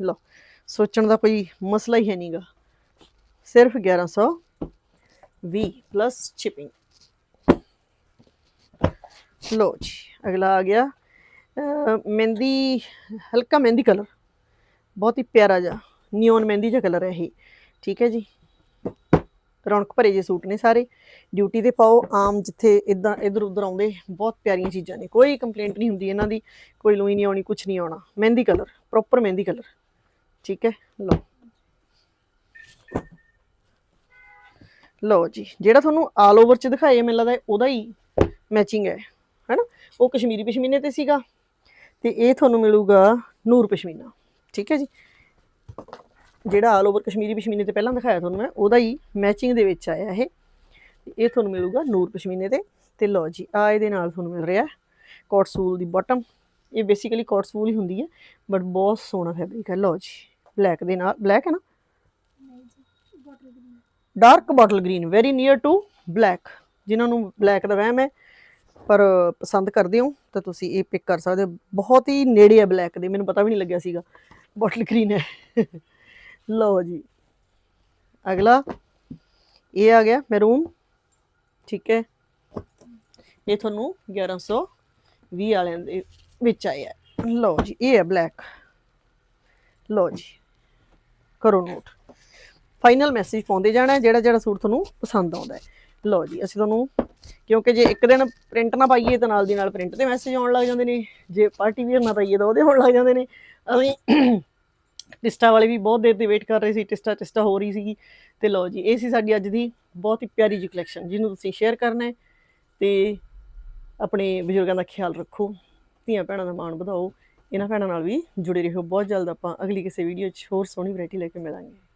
ਲਓ। ਸੋਚਣ ਦਾ ਕੋਈ ਮਸਲਾ ਹੀ ਹੈ ਨਹੀਂਗਾ ਸਿਰਫ 1120 ਪਲੱਸ ਸ਼ਿਪਿੰਗ ਲੋ ਜੀ, ਅਗਲਾ ਆ ਗਿਆ। ਮਹਿੰਦੀ, ਹਲਕਾ ਮਹਿੰਦੀ ਕਲਰ ਬਹੁਤ ਹੀ ਪਿਆਰਾ ਜਿਹਾ ਨਿਓਨ ਮਹਿੰਦੀ ਜਿਹਾ ਕਲਰ ਹੈ ਇਹ। ਠੀਕ ਹੈ ਜੀ? ਰੌਣਕ ਭਰੇ ਜੇ ਸੂਟ ਨੇ ਸਾਰੇ। ਡਿਊਟੀ ਤੇ ਪਾਓ, ਆਮ ਜਿੱਥੇ ਇਦਾਂ ਇਧਰ ਉਧਰ ਆਉਂਦੇ, ਬਹੁਤ ਪਿਆਰੀਆਂ ਚੀਜ਼ਾਂ ਨੇ। ਕੋਈ ਕੰਪਲੇਂਟ ਨਹੀਂ ਹੁੰਦੀ ਇਹਨਾਂ ਦੀ, ਕੋਈ ਲੂਈ ਨਹੀਂ ਆਉਣੀ ਕੁਝ ਨਹੀਂ ਆਉਣਾ। Mehndi colour proper mehndi colour ਠੀਕ ਹੈ? ਲਓ। ਲਓ ਜੀ, ਜਿਹੜਾ ਤੁਹਾਨੂੰ ਆਲ ਓਵਰ ਚ ਦਿਖਾਇਆ ਮੈਨੂੰ ਲੱਗਦਾ ਉਹਦਾ ਹੀ ਮੈਚਿੰਗ ਹੈ, ਹੈਨਾ? ਉਹ ਕਸ਼ਮੀਰੀ ਪਸ਼ਮੀਨੇ ਤੇ ਸੀਗਾ ਤੇ ਇਹ ਤੁਹਾਨੂੰ ਮਿਲੂਗਾ ਨੂਰ ਪਸ਼ਮੀਨਾ, ਠੀਕ ਹੈ ਜੀ? ਜਿਹੜਾ ਆਲ ਓਵਰ ਕਸ਼ਮੀਰੀ ਪਸ਼ਮੀਨੇ ਤੇ ਪਹਿਲਾਂ ਦਿਖਾਇਆ ਤੁਹਾਨੂੰ ਮੈਂ, ਉਹਦਾ ਹੀ ਮੈਚਿੰਗ ਦੇ ਵਿੱਚ ਆਇਆ ਇਹ। ਤੇ ਇਹ ਤੁਹਾਨੂੰ ਮਿਲੂਗਾ ਨੂਰ ਪਸ਼ਮੀਨੇ ਤੇ ਤੇ ਲਓ ਜੀ, ਆ ਇਹਦੇ ਨਾਲ ਤੁਹਾਨੂੰ ਮਿਲ ਰਿਹਾ ਕੋਟਸੂਲ ਦੀ ਬਾਟਮ ਇਹ ਬੇਸਿਕਲੀ ਕੋਟਸੂਲ ਹੀ ਹੁੰਦੀ ਹੈ ਬਟ ਬਹੁਤ ਸੋਹਣਾ ਫੈਬਰਿਕ ਹੈ, ਲਓ ਜੀ ਬਲੈਕ ਦੇ ਨਾਲ ਬਲੈਕ ਹੈ ਨਾ? Dark bottle green very near to black ਜਿਨ੍ਹਾਂ ਨੂੰ ਬਲੈਕ ਦਾ ਵਹਿਮ ਹੈ, ਪਰ ਪਸੰਦ ਕਰਦੇ ਹੋ, ਤਾਂ ਤੁਸੀਂ ਇਹ ਪਿਕ ਕਰ ਸਕਦੇ ਹੋ। ਬਹੁਤ ਹੀ ਨੇੜੇ ਹੈ ਬਲੈਕ ਦੇ, ਮੈਨੂੰ ਪਤਾ ਵੀ ਨਹੀਂ ਲੱਗਿਆ ਸੀਗਾ ਬੋਟਲ ਗ੍ਰੀਨ ਹੈ। ਲਓ ਜੀ, ਅਗਲਾ। ਇਹ ਆ ਗਿਆ ਮੈਰੂਨ ਠੀਕ ਹੈ। ਇਹ ਤੁਹਾਨੂੰ 1120 ਵਾਲਿਆਂ ਦੇ ਵਿੱਚ ਆਇਆ ਲਓ ਜੀ, ਇਹ ਹੈ ਬਲੈਕ ਲਓ ਜੀ, ਕਰੋ ਨੋਟ ਫਾਈਨਲ ਮੈਸੇਜ ਪਾਉਂਦੇ ਜਾਣਾ ਜਿਹੜਾ ਜਿਹੜਾ ਸੂਟ ਤੁਹਾਨੂੰ ਪਸੰਦ ਆਉਂਦਾ ਹੈ। ਲਓ ਜੀ, ਅਸੀਂ ਤੁਹਾਨੂੰ, ਕਿਉਂਕਿ ਜੇ ਇੱਕ ਦਿਨ ਪ੍ਰਿੰਟ ਨਾ ਪਾਈਏ ਤਾਂ ਨਾਲ ਦੀ ਨਾਲ ਪ੍ਰਿੰਟ ਤੇ ਮੈਸੇਜ ਆਉਣ ਲੱਗ ਜਾਂਦੇ ਨੇ। ਜੇ ਪਾਰਟੀ ਵੀਅਰ ਨਾ ਪਾਈਏ ਤਾਂ ਉਹਦੇ ਆਉਣ ਲੱਗ ਜਾਂਦੇ ਨੇ। ਅਸੀਂ ਟਿਸਟਾ ਵਾਲੇ ਵੀ ਬਹੁਤ ਦੇਰ ਦੀ ਵੇਟ ਕਰ ਰਹੇ ਸੀ, ਟਿਸਟਾ ਟਿਸਟਾ ਹੋ ਰਹੀ ਸੀਗੀ। ਤੇ ਲਓ ਜੀ, ਇਹ ਸੀ ਸਾਡੀ ਅੱਜ ਦੀ ਬਹੁਤ ਹੀ ਪਿਆਰੀ ਜੀ ਕਲੈਕਸ਼ਨ ਜਿਹਨੂੰ ਤੁਸੀਂ ਸ਼ੇਅਰ ਕਰਨਾ ਹੈ ਤੇ ਆਪਣੇ ਬਜ਼ੁਰਗਾਂ ਦਾ ਖਿਆਲ ਰੱਖੋ, ਧੀਆਂ ਭੈਣਾਂ ਦਾ ਮਾਣ ਵਧਾਓ, ਇਹਨਾਂ ਭੈਣਾਂ ਨਾਲ ਵੀ ਜੁੜੇ ਰਹੋ। ਬਹੁਤ ਜਲਦ ਆਪਾਂ ਅਗਲੀ ਕਿਸੇ ਵੀਡੀਓ 'ਚ ਹੋਰ ਸੋਹਣੀ ਵੈਰਾਈਟੀ ਲੈ ਕੇ ਮਿਲਾਂਗੇ।